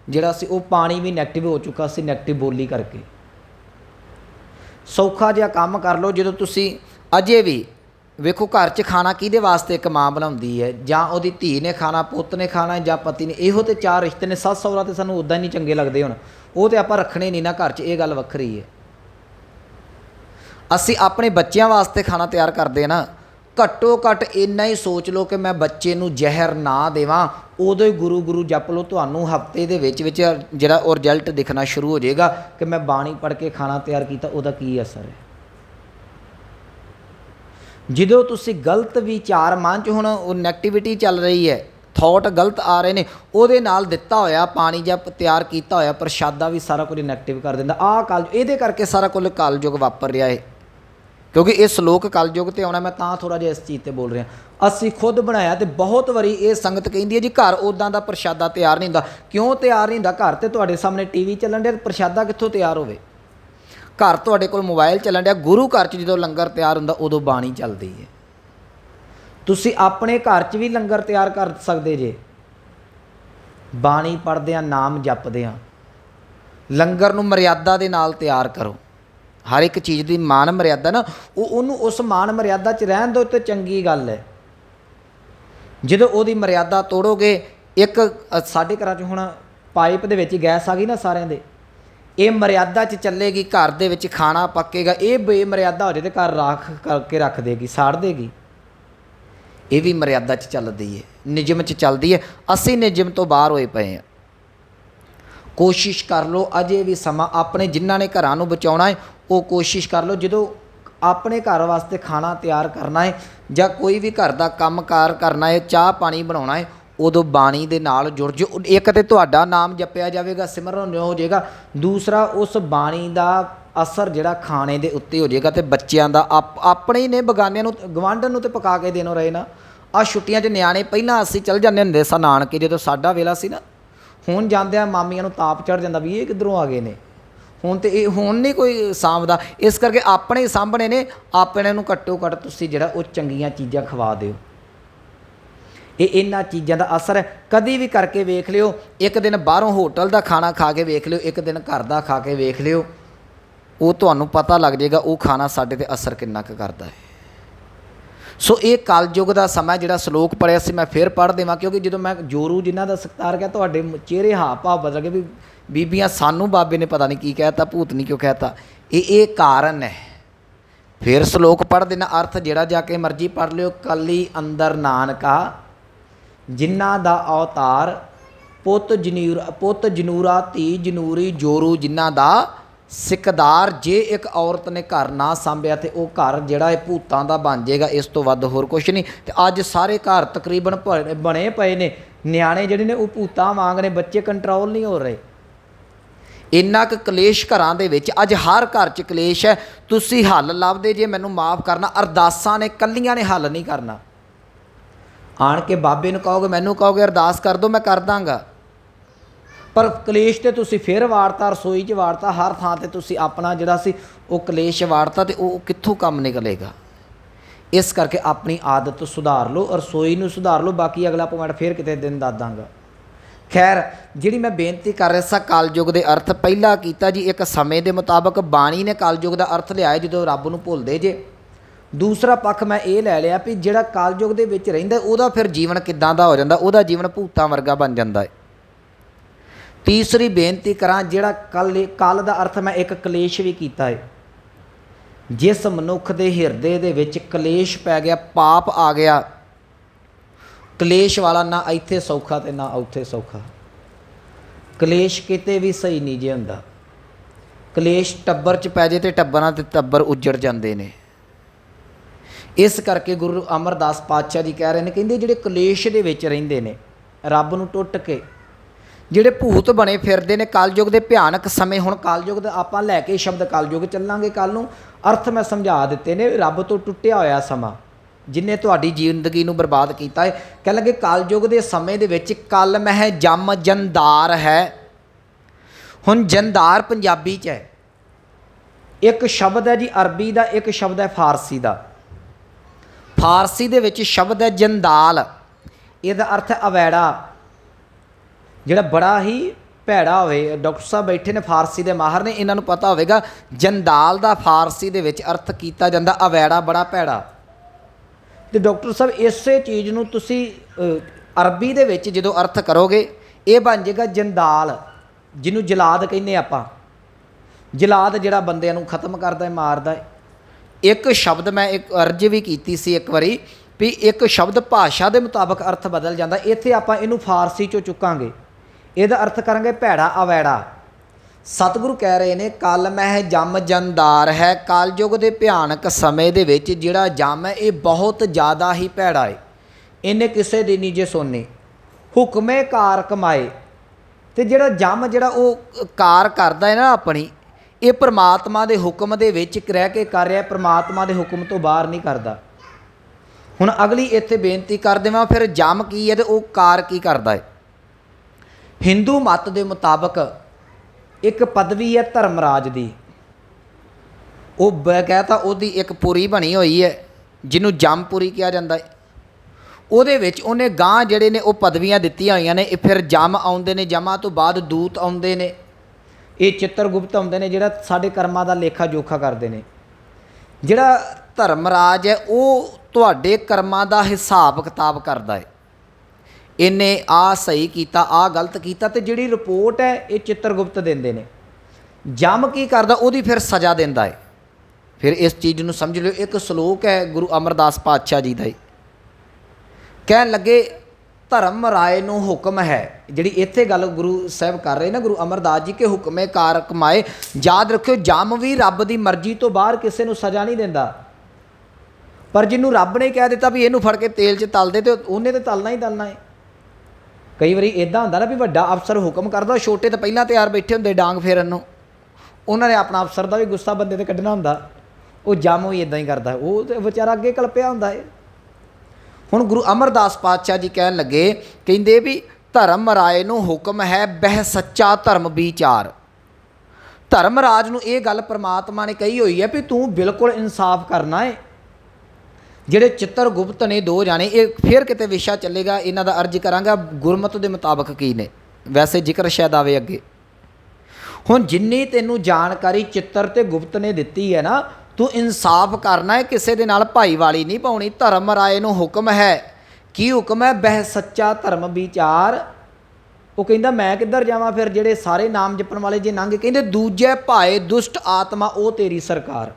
ਜਿਹੜਾ ਸੀ, ਉਹ ਪਾਣੀ ਵੀ ਨੈਗੇਟਿਵ ਹੋ ਚੁੱਕਾ ਸੀ ਨੈਗੇਟਿਵ ਬੋਲੀ ਕਰਕੇ। ਸੌਖਾ ਜਿਹਾ ਕੰਮ ਕਰ ਲਓ, ਜਦੋਂ ਤੁਸੀਂ ਅਜੇ ਵੀ ਵੇਖੋ ਘਰ 'ਚ ਖਾਣਾ ਕਿਹਦੇ ਵਾਸਤੇ ਇੱਕ ਮਾਂ ਬਣਾਉਂਦੀ ਹੈ? ਜਾਂ ਉਹਦੀ ਧੀ ਨੇ ਖਾਣਾ, ਪੁੱਤ ਨੇ ਖਾਣਾ, ਜਾਂ ਪਤੀ ਨੇ, ਇਹੋ ਤੇ ਚਾਰ ਰਿਸ਼ਤੇ ਨੇ ਸੱਸ ਸਹੁਰਾ ਤੇ ਸਾਨੂੰ ਉਦਾਂ ਨਹੀਂ ਚੰਗੇ ਲੱਗਦੇ ਹੁਣ। ਉਹ ਤੇ ਆਪਾਂ ਰੱਖਣੇ ਨਹੀਂ ਨਾ ਘਰ 'ਚ, ਇਹ ਗੱਲ ਵੱਖਰੀ ਹੈ। ਅਸੀਂ ਆਪਣੇ ਬੱਚਿਆਂ ਵਾਸਤੇ ਖਾਣਾ ਤਿਆਰ ਕਰਦੇ ਆ ਨਾ, ਘੱਟੋ ਘੱਟ ਇੰਨਾ ਹੀ ਸੋਚ ਲਓ ਕਿ ਮੈਂ ਬੱਚੇ ਨੂੰ ਜ਼ਹਿਰ ਨਾ ਦੇਵਾਂ ਉਦੋਂ ਹੀ ਗੁਰੂ ਗੁਰੂ ਜਪ ਲਓ, ਤੁਹਾਨੂੰ ਹਫ਼ਤੇ ਦੇ ਵਿੱਚ ਵਿੱਚ ਜਿਹੜਾ ਉਹ ਰਿਜ਼ਲਟ ਦਿਖਣਾ ਸ਼ੁਰੂ ਹੋ ਜਾਏਗਾ ਕਿ ਮੈਂ ਬਾਣੀ ਪੜ੍ਹ ਕੇ ਖਾਣਾ ਤਿਆਰ ਕੀਤਾ, ਉਹਦਾ ਕੀ ਅਸਰ ਹੈ? ਜਦੋਂ ਤੁਸੀਂ ਗਲਤ ਵਿਚਾਰ ਮਨ 'ਚ ਹੁਣ ਉਹ ਨੈਗੇਟਿਵਿਟੀ ਚੱਲ ਰਹੀ ਹੈ ਥਾਟ ਗਲਤ ਆ ਰਹੇ ਨੇ, ਉਹਦੇ ਨਾਲ ਦਿੱਤਾ ਹੋਇਆ, ਪਾਣੀ ਜਾਂ ਤਿਆਰ ਕੀਤਾ ਹੋਇਆ, ਪ੍ਰਸ਼ਾਦਾ ਵੀ ਸਾਰਾ ਕੁਝ ਨੈਗੇਟਿਵ ਕਰ ਦਿੰਦਾ, ਆਹ ਕਲ ਇਹਦੇ ਕਰਕੇ ਸਾਰਾ ਕੁਝ ਕਾਲਯੁਗ ਵਾਪਰ ਰਿਹਾ ਹੈ। ਕਿਉਂਕਿ ਇਹ ਸ਼ਲੋਕ ਕਲਯੁਗ ਤੇ ਆਉਣਾ, ਮੈਂ ਤਾਂ ਥੋੜਾ ਜਿਹਾ ਇਸ ਚੀਜ਼ ਤੇ ਬੋਲ ਰਿਹਾ। ਅਸੀਂ ਖੁਦ ਬਣਾਇਆ ਤੇ ਬਹੁਤ ਵਾਰੀ ਇਹ ਸੰਗਤ ਕਹਿੰਦੀ ਹੈ ਜੀ, ਘਰ ਉਦਾਂ ਦਾ ਪ੍ਰਸ਼ਾਦਾ ਤਿਆਰ ਨਹੀਂ ਹੁੰਦਾ। ਕਿਉਂ ਤਿਆਰ ਨਹੀਂ ਹੁੰਦਾ? ਘਰ ਤੇ ਤੁਹਾਡੇ ਸਾਹਮਣੇ ਟੀਵੀ ਚੱਲਣ ਡਿਆ ਪ੍ਰਸ਼ਾਦਾ ਕਿੱਥੋਂ ਤਿਆਰ ਹੋਵੇ? ਘਰ ਤੁਹਾਡੇ ਕੋਲ ਮੋਬਾਈਲ ਚੱਲਣ ਡਿਆ, ਗੁਰੂ ਘਰ 'ਚ ਜਦੋਂ ਲੰਗਰ ਤਿਆਰ ਹੁੰਦਾ, ਉਦੋਂ ਬਾਣੀ ਚੱਲਦੀ ਹੈ। ਤੁਸੀਂ ਆਪਣੇ ਘਰ 'ਚ ਵੀ ਲੰਗਰ ਤਿਆਰ ਕਰ ਸਕਦੇ ਜੇ। ਬਾਣੀ ਪੜ੍ਹਦੇ ਆ ਨਾਮ ਜਪਦੇ ਆ ਲੰਗਰ ਨੂੰ ਮਰਿਆਦਾ ਦੇ ਨਾਲ ਤਿਆਰ ਕਰੋ। ਹਰ ਇੱਕ ਚੀਜ਼ ਦੀ ਮਾਨ ਮਰਿਆਦਾ ਨਾ, ਉਹ ਉਹਨੂੰ ਉਸ ਮਾਨ ਮਰਿਆਦਾ 'ਚ ਰਹਿਣ ਦਿਓ ਤੇ ਚੰਗੀ ਗੱਲ ਹੈ। ਜਦੋਂ ਉਹਦੀ ਮਰਿਆਦਾ ਤੋੜੋਗੇ, ਇੱਕ ਸਾਡੇ ਘਰਾਂ 'ਚ ਹੁਣ ਪਾਈਪ ਦੇ ਵਿੱਚ ਗੈਸ ਆ ਗਈ ਨਾ ਸਾਰਿਆਂ ਦੇ, ਇਹ ਮਰਿਆਦਾ 'ਚ ਚੱਲੇਗੀ, ਘਰ ਦੇ ਵਿੱਚ ਖਾਣਾ ਪੱਕੇਗਾ, ਇਹ ਬੇਮਰਿਆਦਾ ਹੋ ਜੇ ਤੇ ਘਰ ਰਾਖ ਕਰਕੇ ਰੱਖ ਦੇਗੀ, ਸਾੜ ਦੇਗੀ। ਇਹ ਵੀ ਮਰਿਆਦਾ 'ਚ ਚੱਲਦੀ ਹੈ, ਨਿਯਮ 'ਚ ਚੱਲਦੀ ਹੈ। ਅਸੀਂ ਨਿਯਮ ਤੋਂ ਬਾਹਰ ਹੋਏ ਪਏ ਹਾਂ। ਕੋਸ਼ਿਸ਼ ਕਰ ਲਓ, ਅਜੇ ਵੀ ਸਮਾਂ ਆਪਣੇ ਜਿਨ੍ਹਾਂ ਨੇ ਘਰਾਂ ਨੂੰ ਬਚਾਉਣਾ ਹੈ ਉਹ ਕੋਸ਼ਿਸ਼ ਕਰ ਲਓ, ਜਦੋਂ ਆਪਣੇ ਘਰ ਵਾਸਤੇ ਖਾਣਾ ਤਿਆਰ ਕਰਨਾ ਹੈ ਜਾਂ ਕੋਈ ਵੀ ਘਰ ਦਾ ਕੰਮਕਾਰ ਕਰਨਾ ਹੈ, ਚਾਹ ਪਾਣੀ ਬਣਾਉਣਾ ਹੈ, ਉਦੋਂ ਬਾਣੀ ਦੇ ਨਾਲ ਜੁੜ ਜਾਓ। ਇੱਕ ਤੇ ਤੁਹਾਡਾ ਨਾਮ ਜਪਿਆ ਜਾਵੇਗਾ, ਸਿਮਰਨ ਹੋ ਜਾਏਗਾ, ਦੂਸਰਾ ਉਸ ਬਾਣੀ ਦਾ ਅਸਰ ਜਿਹੜਾ ਖਾਣੇ ਦੇ ਉੱਤੇ ਹੋ ਜਾਏਗਾ ਤੇ ਬੱਚਿਆਂ ਦਾ ਆਪ- ਆਪਣੇ ਹੀ ਨੇ ਬਗਾਨਿਆਂ ਨੂੰ ਗਵਾਂਢਣ ਨੂੰ ਤੇ ਪਕਾ ਕੇ ਦੇਣੋ ਰਹੇ ਨਾ। ਆ ਛੁੱਟੀਆਂ 'ਚ ਨਿਆਣੇ ਪਹਿਲਾਂ ਅਸੀਂ ਚੱਲ ਜਾਂਦੇ ਹੁੰਦੇ ਸਾਂ ਨਾਨਕੇ, ਜਦੋਂ ਸਾਡਾ ਵੇਲਾ ਸੀ ਨਾ, ਹੁਣ ਜਾਂਦਿਆਂ ਮਾਮੀਆਂ ਨੂੰ ਤਾਪ ਚੜ ਜਾਂਦਾ ਵੀ ਇਹ ਕਿੱਧਰੋਂ ਆ ਗਏ ਨੇ? ਹੁਣ ਤੇ ਇਹ ਹੁਣ ਨਹੀਂ ਕੋਈ ਸਾਂਭਦਾ। ਇਸ ਕਰਕੇ ਆਪਣੇ ਹੀ ਸਾਂਭਣੇ ਨੇ, ਆਪਣੇ ਨੂੰ ਘੱਟੋ ਘੱਟ ਤੁਸੀਂ ਜਿਹੜਾ ਉਹ ਚੰਗੀਆਂ ਚੀਜ਼ਾਂ ਖਵਾ ਦਿਓ। ਇਹ ਇਹਨਾਂ ਚੀਜ਼ਾਂ ਦਾ ਅਸਰ ਕਦੀ ਵੀ ਕਰਕੇ ਵੇਖ ਲਿਓ, ਇੱਕ ਦਿਨ ਬਾਹਰੋਂ ਹੋਟਲ ਦਾ ਖਾਣਾ ਖਾ ਕੇ ਵੇਖ ਲਿਓ, ਇੱਕ ਦਿਨ ਘਰ ਦਾ ਖਾ ਕੇ ਵੇਖ ਲਿਓ, ਉਹ ਤੁਹਾਨੂੰ ਪਤਾ ਲੱਗ ਜਾਏਗਾ, ਉਹ ਖਾਣਾ ਸਾਡੇ ਤੇ ਅਸਰ ਕਿੰਨਾ ਕੁ ਕਰਦਾ ਹੈ। ਸੋ ਇਹ ਕਲਯੁਗ ਦਾ ਸਮਾਂ ਜਿਹੜਾ ਸ਼ਲੋਕ ਪੜਿਆ ਸੀ, ਮੈਂ ਫਿਰ ਪੜ੍ਹ ਦੇਵਾਂ, ਕਿਉਂਕਿ ਜਦੋਂ ਮੈਂ ਜੋਰੂ ਜਿਨ੍ਹਾਂ ਦਾ ਸਤਿਕਾਰ ਕਿਹਾ ਤੁਹਾਡੇ ਚਿਹਰੇ ਹਾਵ ਭਾਵ ਬਦਲ ਗਏ ਵੀ ਬੀਬੀਆਂ ਸਾਨੂੰ ਬਾਬੇ ਨੇ ਪਤਾ ਨਹੀਂ ਕੀ ਕਹਿਤਾ, ਭੂਤ ਨਹੀਂ ਕਿਉਂ ਕਹਿਤਾ। ਇਹ ਇਹ ਕਾਰਨ ਹੈ। ਫਿਰ ਸ਼ਲੋਕ ਪੜ੍ਹ ਦੇਣਾ, ਅਰਥ ਜਿਹੜਾ ਜਾ ਕੇ ਮਰਜ਼ੀ ਪੜ੍ਹ ਲਿਓ, ਕੱਲੀ ਅੰਦਰ ਨਾਨਕਾ, ਜਿਨ੍ਹਾਂ ਦਾ ਅਵਤਾਰ ਪੁੱਤ ਜਨੂਰ, ਪੁੱਤ ਜਨੂਰਾ, ਧੀ ਜਨੂਰੀ, ਜੋਰੂ ਜਿਨ੍ਹਾਂ ਦਾ ਸਿਕਦਾਰ, ਜੇ ਇੱਕ ਔਰਤ ਨੇ ਘਰ ਨਾ ਸੰਭਿਆ ਤੇ ਉਹ ਘਰ ਜਿਹੜਾ ਇਹ ਭੂਤਾਂ ਦਾ ਬਣ ਜਾਏਗਾ, ਇਸ ਤੋਂ ਵੱਧ ਹੋਰ ਕੁਝ ਨਹੀਂ। ਤੇ ਅੱਜ ਸਾਰੇ ਘਰ ਤਕਰੀਬਨ ਭਰੇ- ਬਣੇ ਪਏ ਨੇ। ਨਿਆਣੇ ਜਿਹੜੇ ਨੇ ਉਹ ਭੂਤਾਂ ਵਾਂਗ ਨੇ, ਬੱਚੇ ਕੰਟਰੋਲ ਨਹੀਂ ਹੋ ਰਹੇ। ਇੰਨਾ ਕੁ ਕਲੇਸ਼ ਘਰਾਂ ਦੇ ਵਿੱਚ, ਅੱਜ ਹਰ ਘਰ 'ਚ ਕਲੇਸ਼ ਹੈ। ਤੁਸੀਂ ਹੱਲ ਲੱਭਦੇ ਜੇ, ਮੈਨੂੰ ਮਾਫ ਕਰਨਾ। ਅਰਦਾਸਾਂ ਨੇ, ਕੱਲੀਆਂ ਨੇ ਹੱਲ ਨਹੀਂ ਕਰਨਾ। ਆਣ ਕੇ ਬਾਬੇ ਨੂੰ ਕਹੋਗੇ, ਮੈਨੂੰ ਕਹੋਗੇ, ਅਰਦਾਸ ਕਰ ਦੋ, ਮੈਂ ਕਰ ਦਾਂਗਾ। ਪਰ ਕਲੇਸ਼ ਤੇ ਤੁਸੀਂ ਫਿਰ ਵਾਰਤਾ, ਰਸੋਈ 'ਚ ਵਾਰਤਾ, ਹਰ ਥਾਂ ਤੇ ਤੁਸੀਂ ਆਪਣਾ ਜਿਹੜਾ ਸੀ, ਉਹ ਕਲੇਸ਼ ਵਾਰਤਾ ਤੇ ਉਹ ਕਿੱਥੋਂ ਕੰਮ ਨਿਕਲੇਗਾ? ਇਸ ਕਰਕੇ ਆਪਣੀ ਆਦਤ ਸੁਧਾਰ ਲਓ, ਰਸੋਈ ਨੂੰ ਸੁਧਾਰ ਲਓ, ਬਾਕੀ ਅਗਲਾ ਪੁਆਇੰਟ ਫਿਰ ਕਿਤੇ ਦਿਨ ਦੱਸ ਦਾਂਗਾ ਖੈਰ, ਜਿਹੜੀ ਮੈਂ ਬੇਨਤੀ ਕਰ ਰਿਹਾ ਸਾਂ ਕਲਯੁਗ ਦੇ ਅਰਥ ਪਹਿਲਾਂ ਕੀਤਾ ਜੀ, ਇੱਕ ਸਮੇਂ ਦੇ ਮੁਤਾਬਕ ਬਾਣੀ ਨੇ ਕਲਯੁਗ ਦਾ ਅਰਥ ਲਿਆਇਆ ਜਦੋਂ ਰੱਬ ਨੂੰ ਭੁੱਲਦੇ ਜੇ। ਦੂਸਰਾ ਪੱਖ ਮੈਂ ਇਹ ਲੈ ਲਿਆ ਵੀ ਜਿਹੜਾ ਕਲਯੁਗ ਦੇ ਵਿੱਚ ਰਹਿੰਦਾ, ਉਹਦਾ ਫਿਰ ਜੀਵਨ ਕਿੱਦਾਂ ਦਾ ਹੋ ਜਾਂਦਾ? ਉਹਦਾ ਜੀਵਨ ਭੂਤਾਂ ਵਰਗਾ ਬਣ ਜਾਂਦਾ ਹੈ। ਤੀਸਰੀ ਬੇਨਤੀ ਕਰਾਂ, ਜਿਹੜਾ ਕੱਲ ਕੱਲ ਦਾ ਅਰਥ ਮੈਂ ਇੱਕ ਕਲੇਸ਼ ਵੀ ਕੀਤਾ ਹੈ ਜਿਸ ਮਨੁੱਖ ਦੇ ਹਿਰਦੇ ਦੇ ਵਿੱਚ ਕਲੇਸ਼ ਪੈ ਗਿਆ, ਪਾਪ ਆ ਗਿਆ, ਕਲੇਸ਼ ਵਾਲਾ ਨਾ ਇੱਥੇ ਸੌਖਾ ਤੇ ਨਾ ਉੱਥੇ ਸੌਖਾ। ਕਲੇਸ਼ ਕਿਤੇ ਵੀ ਸਹੀ ਨਹੀਂ ਜੇ ਹੁੰਦਾ। ਕਲੇਸ਼ ਟੱਬਰ ਚ ਪੈ ਜੇ ਤੇ ਟੱਬਰਾਂ ਤੇ ਟੱਬਰ ਉੱਜੜ ਜਾਂਦੇ ਨੇ। ਇਸ ਕਰਕੇ ਗੁਰੂ ਅਮਰਦਾਸ ਪਾਤਸ਼ਾਹ ਜੀ ਕਹਿ ਰਹੇ ਨੇ, ਕਹਿੰਦੇ ਜਿਹੜੇ ਕਲੇਸ਼ ਦੇ ਵਿੱਚ ਰਹਿੰਦੇ ਨੇ, ਰੱਬ ਨੂੰ ਟੁੱਟ ਕੇ ਜਿਹੜੇ ਭੂਤ ਬਣੇ ਫਿਰਦੇ ਨੇ ਕਾਲਯੁਗ ਦੇ ਭਿਆਨਕ ਸਮੇਂ, ਹੁਣ ਕਲਯੁਗ ਦਾ ਆਪਾਂ ਲੈ ਕੇ ਸ਼ਬਦ ਕਾਲਯੁਗ ਚੱਲਾਂਗੇ ਕੱਲ ਨੂੰ। ਅਰਥ ਮੈਂ ਸਮਝਾ ਦਿੱਤੇ ਨੇ, ਰੱਬ ਤੋਂ ਟੁੱਟਿਆ ਹੋਇਆ ਸਮਾਂ, ਜਿਨੇ ਤੁਹਾਡੀ ਜ਼ਿੰਦਗੀ ਨੂੰ ਬਰਬਾਦ ਕੀਤਾ ਹੈ। ਕਹਿ ਲਗੇ ਕਲਯੁਗ ਦੇ ਸਮੇਂ ਦੇ ਵਿੱਚ ਕਲ ਮਹਿ ਜਮ ਜੰਦਾਰ ਹੈ। ਹੁਣ ਜੰਦਾਰ ਪੰਜਾਬੀ ਚ ਹੈ। ਇੱਕ ਸ਼ਬਦ ਹੈ ਜੀ ਅਰਬੀ ਦਾ, ਇੱਕ ਸ਼ਬਦ ਹੈ ਫਾਰਸੀ ਦਾ। ਫਾਰਸੀ ਦੇ ਵਿੱਚ ਸ਼ਬਦ ਹੈ ਜੰਦਾਲ। ਇਹਦਾ ਅਰਥ ਅਵੈੜਾ। ਜਿਹੜਾ ਬੜਾ ਹੀ ਭੈੜਾ ਹੋਵੇ, ਡਾਕਟਰ ਸਾਹਿਬ ਬੈਠੇ ਨੇ ਫਾਰਸੀ ਦੇ ਮਾਹਰ ਨੇ, ਇਹਨਾਂ ਨੂੰ ਪਤਾ ਹੋਵੇਗਾ, ਜੰਦਾਲ ਦਾ ਫਾਰਸੀ ਦੇ ਵਿੱਚ ਅਰਥ ਕੀਤਾ ਜਾਂਦਾ ਅਵੈੜਾ, ਬੜਾ ਭੈੜਾ। ਤੇ ਡਾਕਟਰ ਸਾਹਿਬ, ਇਸੇ ਚੀਜ਼ ਨੂੰ ਤੁਸੀਂ ਅਰਬੀ ਦੇ ਵਿੱਚ ਜਦੋਂ ਅਰਥ ਕਰੋਗੇ, ਇਹ ਬਣ ਜਾਏਗਾ ਜੰਦਾਲ, ਜਿਹਨੂੰ ਜਲਾਦ ਕਹਿੰਦੇ ਆਪਾਂ। ਜਲਾਦ ਜਿਹੜਾ ਬੰਦਿਆਂ ਨੂੰ ਖਤਮ ਕਰਦਾ ਹੈ, ਮਾਰਦਾ ਹੈ। ਇੱਕ ਸ਼ਬਦ ਮੈਂ ਇੱਕ ਅਰਜ ਵੀ ਕੀਤੀ ਸੀ ਇੱਕ ਵਾਰੀ, ਵੀ ਇੱਕ ਸ਼ਬਦ ਭਾਸ਼ਾ ਦੇ ਮੁਤਾਬਕ ਅਰਥ ਬਦਲ ਜਾਂਦਾ, ਇੱਥੇ ਆਪਾਂ ਇਹਨੂੰ ਫਾਰਸੀ ਚੋਂ ਚੁੱਕਾਂਗੇ। ਇਹਦਾ ਅਰਥ ਕਰਾਂਗੇ ਭੈੜਾ ਅਵੈੜਾ। ਸਤਿਗੁਰੂ ਕਹਿ ਰਹੇ ਨੇ ਕਲ ਮਹਿ ਜਮ ਜੰਦਾਰ ਹੈ ਕਲਯੁਗ ਦੇ ਭਿਆਨਕ ਸਮੇਂ ਦੇ ਵਿੱਚ ਜਿਹੜਾ ਜਮ ਹੈ, ਇਹ ਬਹੁਤ ਜ਼ਿਆਦਾ ਹੀ ਭੈੜਾ ਹੈ ਇਹਨੇ ਕਿਸੇ ਦੀ ਨਹੀਂ ਜੇ ਸੋਨੇ ਹੁਕਮੇ ਕਾਰ ਕਮਾਏ। ਤੇ ਜਿਹੜਾ ਜਮ ਜਿਹੜਾ ਉਹ ਕਾਰ ਕਰਦਾ ਹੈ ਨਾ ਆਪਣੀ, ਇਹ ਪ੍ਰਮਾਤਮਾ ਦੇ ਹੁਕਮ ਦੇ ਵਿੱਚ ਰਹਿ ਕੇ ਕਰ ਰਿਹਾ, ਪ੍ਰਮਾਤਮਾ ਦੇ ਹੁਕਮ ਤੋਂ ਬਾਹਰ ਨਹੀਂ ਕਰਦਾ। ਹੁਣ ਅਗਲੀ ਇੱਥੇ ਬੇਨਤੀ ਕਰ ਦੇਵਾਂ, ਫਿਰ ਜਮ ਕੀ ਹੈ ਤੇ ਉਹ ਕਾਰ ਕੀ ਕਰਦਾ ਹੈ ਹਿੰਦੂ ਮਤ ਦੇ ਮੁਤਾਬਕ ਇੱਕ ਪਦਵੀ ਹੈ ਧਰਮਰਾਜ ਦੀ। ਉਹ ਬਕਾਇਦਾ ਉਹਦੀ ਇੱਕ ਪੁਰੀ ਬਣੀ ਹੋਈ ਹੈ, ਜਿਹਨੂੰ ਜਮਪੁਰੀ ਕਿਹਾ ਜਾਂਦਾ ਹੈ। ਉਹਦੇ ਵਿੱਚ ਉਹਨੇ ਗਾਂ ਜਿਹੜੇ ਨੇ ਉਹ ਪਦਵੀਆਂ ਦਿੱਤੀਆਂ ਹੋਈਆਂ ਨੇ, ਇਹ ਫਿਰ ਜਮ ਆਉਂਦੇ ਨੇ, ਜਮਾਂ ਤੋਂ ਬਾਅਦ ਦੂਤ ਆਉਂਦੇ ਨੇ। ਇਹ ਚਿੱਤਰਗੁਪਤ ਆਉਂਦੇ ਨੇ, ਜਿਹੜਾ ਸਾਡੇ ਕਰਮਾਂ ਦਾ ਲੇਖਾ ਜੋਖਾ ਕਰਦੇ ਨੇ। ਜਿਹੜਾ ਧਰਮਰਾਜ ਹੈ, ਉਹ ਤੁਹਾਡੇ ਕਰਮਾਂ ਦਾ ਹਿਸਾਬ ਕਿਤਾਬ ਕਰਦਾ ਹੈ। ਇਹਨੇ ਆ ਸਹੀ ਕੀਤਾ, ਆ ਗਲਤ ਕੀਤਾ ਤੇ ਜਿਹੜੀ ਰਿਪੋਰਟ ਹੈ ਇਹ ਚਿੱਤਰਗੁਪਤ ਦਿੰਦੇ ਨੇ। ਜਮ ਕੀ ਕਰਦਾ, ਉਹਦੀ ਫਿਰ ਸਜ਼ਾ ਦਿੰਦਾ ਹੈ ਫਿਰ ਇਸ ਚੀਜ਼ ਨੂੰ ਸਮਝ ਲਿਓ, ਇੱਕ ਸ਼ਲੋਕ ਹੈ ਗੁਰੂ ਅਮਰਦਾਸ ਪਾਤਸ਼ਾਹ ਜੀ ਦਾ ਹੀ ਕਹਿਣ ਲੱਗੇ, ਧਰਮ ਰਾਏ ਨੂੰ ਹੁਕਮ ਹੈ। ਜਿਹੜੀ ਇੱਥੇ ਗੱਲ ਗੁਰੂ ਸਾਹਿਬ ਕਰ ਰਹੇ ਨਾ, ਗੁਰੂ ਅਮਰਦਾਸ ਜੀ ਕੇ ਹੁਕਮੇ ਕਾਰ ਕਮਾਏ। ਯਾਦ ਰੱਖਿਓ, ਜਮ ਵੀ ਰੱਬ ਦੀ ਮਰਜ਼ੀ ਤੋਂ ਬਾਹਰ ਕਿਸੇ ਨੂੰ ਸਜ਼ਾ ਨਹੀਂ ਦਿੰਦਾ। ਪਰ ਜਿਹਨੂੰ ਰੱਬ ਨੇ ਕਹਿ ਦਿੱਤਾ ਵੀ ਇਹਨੂੰ ਫੜ ਕੇ ਤੇਲ 'ਚ ਤਲ ਦੇ ਤੇ ਉਹਨੇ ਤੇ ਤਲਣਾ ਹੀ ਤਲਣਾ ਹੈ ਕਈ ਵਾਰੀ ਇਦਾਂ ਹੁੰਦਾ ਨਾ ਵੀ ਵੱਡਾ ਅਫਸਰ ਹੁਕਮ ਕਰਦਾ, ਛੋਟੇ ਤਾਂ ਪਹਿਲਾਂ ਤਿਆਰ ਬੈਠੇ ਹੁੰਦੇ ਡਾਂਗ ਫੇਰਨ ਨੂੰ। ਉਹਨਾਂ ਨੇ ਆਪਣਾ ਅਫਸਰ ਦਾ ਵੀ ਗੁੱਸਾ ਬੰਦੇ ਤੇ ਕੱਢਣਾ ਹੁੰਦਾ। ਉਹ ਜਮ ਵੀ ਇਦਾਂ ਹੀ ਕਰਦਾ। ਉਹ ਤੇ ਵਿਚਾਰਾ ਅੱਗੇ ਕਲਪਿਆ ਹੁੰਦਾ ਏ। ਹੁਣ ਗੁਰੂ ਅਮਰਦਾਸ ਪਾਤਸ਼ਾਹ ਜੀ ਕਹਿਣ ਲੱਗੇ, ਕਹਿੰਦੇ ਵੀ ਧਰਮ ਰਾਏ ਨੂੰ ਹੁਕਮ ਹੈ ਬਹਿ ਸੱਚਾ ਧਰਮ ਵਿਚਾਰ। ਧਰਮ ਰਾਜ ਨੂੰ ਇਹ ਗੱਲ ਪ੍ਰਮਾਤਮਾ ਨੇ ਕਹੀ ਹੋਈ ਹੈ ਵੀ ਤੂੰ ਬਿਲਕੁਲ ਇਨਸਾਫ ਕਰਨਾ ਏ। ਜਿਹੜੇ ਚਿੱਤਰ ਗੁਪਤ ਨੇ ਦੋ ਜਾਣੇ, ਇਹ ਫਿਰ ਕਿਤੇ ਵਿਸ਼ਾ ਚੱਲੇਗਾ, ਇਹਨਾਂ ਦਾ ਅਰਜ਼ ਕਰਾਂਗਾ, ਗੁਰਮਤ ਦੇ ਮੁਤਾਬਕ ਕੀ ਨੇ। ਵੈਸੇ ਜ਼ਿਕਰ ਸ਼ਾਇਦ ਆਵੇ ਅੱਗੇ। ਹੁਣ ਜਿੰਨੀ ਤੈਨੂੰ ਜਾਣਕਾਰੀ ਚਿੱਤਰ ਤੇ ਗੁਪਤ ਨੇ ਦਿੱਤੀ ਹੈ ਨਾ, ਤੂੰ ਇਨਸਾਫ ਕਰਨਾ ਹੈ, ਕਿਸੇ ਦੇ ਨਾਲ ਭਾਈਵਾਲੀ ਨਹੀਂ ਪਾਉਣੀ, ਧਰਮ ਰਾਏ ਨੂੰ ਹੁਕਮ ਹੈ। ਕੀ ਹੁਕਮ ਹੈ? ਬਹਿ ਸੱਚਾ ਧਰਮ ਵਿਚਾਰ। ਉਹ ਕਹਿੰਦਾ, ਮੈਂ ਕਿੱਧਰ ਜਾਵਾਂ ਫਿਰ? ਜਿਹੜੇ ਸਾਰੇ ਨਾਮ ਜਪਣ ਵਾਲੇ ਜੇ ਨੰਗ ਕਹਿੰਦੇ, ਦੂਜੇ ਭਾਏ ਦੁਸ਼ਟ ਆਤਮਾ, ਉਹ ਤੇਰੀ ਸਰਕਾਰ।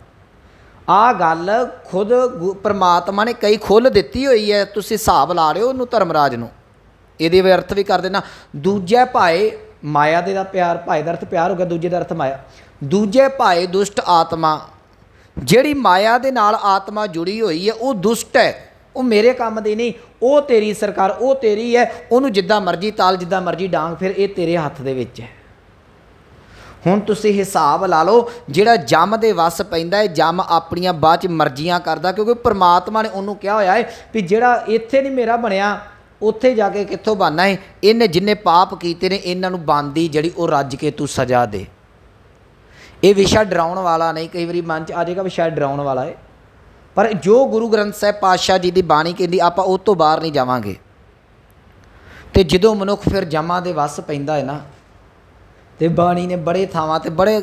ਆ ਗੱਲ ਖੁਦ ਗੁ- ਪ੍ਰਮਾਤਮਾ ਨੇ ਕਈ ਖੁੱਲ ਦਿੱਤੀ ਹੋਈ ਹੈ, ਤੁਸੀਂ ਹਿਸਾਬ ਲਾ ਰਹੇ ਹੋ ਉਹਨੂੰ ਧਰਮਰਾਜ ਨੂੰ। ਇਹਦੇ ਵੀ ਅਰਥ ਵੀ ਕਰ ਦੇਣਾ, ਦੂਜੇ ਭਾਏ ਮਾਇਆ ਦੇ ਦਾ ਪਿਆਰ, ਭਾਏ ਦਾ ਅਰਥ ਪਿਆਰ ਹੋ ਗਿਆ, ਦੂਜੇ ਦਾ ਅਰਥ ਮਾਇਆ। ਦੂਜੇ ਭਾਏ ਦੁਸ਼ਟ ਆਤਮਾ, ਜਿਹੜੀ ਮਾਇਆ ਦੇ ਨਾਲ ਆਤਮਾ ਜੁੜੀ ਹੋਈ ਹੈ, ਉਹ ਦੁਸ਼ਟ ਹੈ, ਉਹ ਮੇਰੇ ਕੰਮ ਦੀ ਨਹੀਂ, ਉਹ ਤੇਰੀ ਸਰਕਾਰ, ਉਹ ਤੇਰੀ ਹੈ, ਉਹਨੂੰ ਜਿੱਦਾਂ ਮਰਜ਼ੀ ਤਾਲ, ਜਿੱਦਾਂ ਮਰਜ਼ੀ ਡਾਂਗ, ਫਿਰ ਇਹ ਤੇਰੇ ਹੱਥ ਦੇ ਵਿੱਚ ਹੈ। ਹੁਣ ਤੁਸੀਂ ਹਿਸਾਬ ਲਾ ਲਓ, ਜਿਹੜਾ ਜੰਮ ਦੇ ਵਸ ਪੈਂਦਾ ਹੈ, ਜੰਮ ਆਪਣੀਆਂ ਬਾਅਦ ਚ ਮਰਜ਼ੀਆਂ ਕਰਦਾ, ਕਿਉਂਕਿ ਪ੍ਰਮਾਤਮਾ ਨੇ ਉਹਨੂੰ ਕਿਹਾ ਹੋਇਆ ਹੈ ਵੀ ਜਿਹੜਾ ਇੱਥੇ ਨਹੀਂ ਮੇਰਾ ਬਣਿਆ, ਉੱਥੇ ਜਾ ਕੇ ਕਿੱਥੋਂ ਬਣਨਾ ਹੈ? ਇਹਨੇ ਜਿੰਨੇ ਪਾਪ ਕੀਤੇ ਨੇ, ਇਹਨਾਂ ਨੂੰ ਬੰਦੀ ਜਿਹੜੀ ਉਹ ਰੱਜ ਕੇ ਤੂੰ ਸਜ਼ਾ ਦੇ। ਇਹ ਵਿਸ਼ਾ ਡਰਾਉਣ ਵਾਲਾ ਨਹੀਂ, ਕਈ ਵਾਰੀ ਮਨ ਚ ਆ ਜਾਏਗਾ ਵਿਸ਼ਾ ਡਰਾਉਣ ਵਾਲਾ ਹੈ। ਪਰ ਜੋ ਗੁਰੂ ਗ੍ਰੰਥ ਸਾਹਿਬ ਪਾਤਸ਼ਾਹ ਜੀ ਦੀ ਬਾਣੀ ਕਹਿੰਦੀ, ਆਪਾਂ ਉਹ ਤੋਂ ਬਾਹਰ ਨਹੀਂ ਜਾਵਾਂਗੇ। ਤੇ ਜਦੋਂ ਮਨੁੱਖ ਫਿਰ ਜਮਾਂ ਦੇ ਵਸ ਪੈਂਦਾ ਹੈ ਨਾ ਅਤੇ ਬਾਣੀ ਨੇ ਬੜੇ ਥਾਵਾਂ ਤੇ ਬੜੇ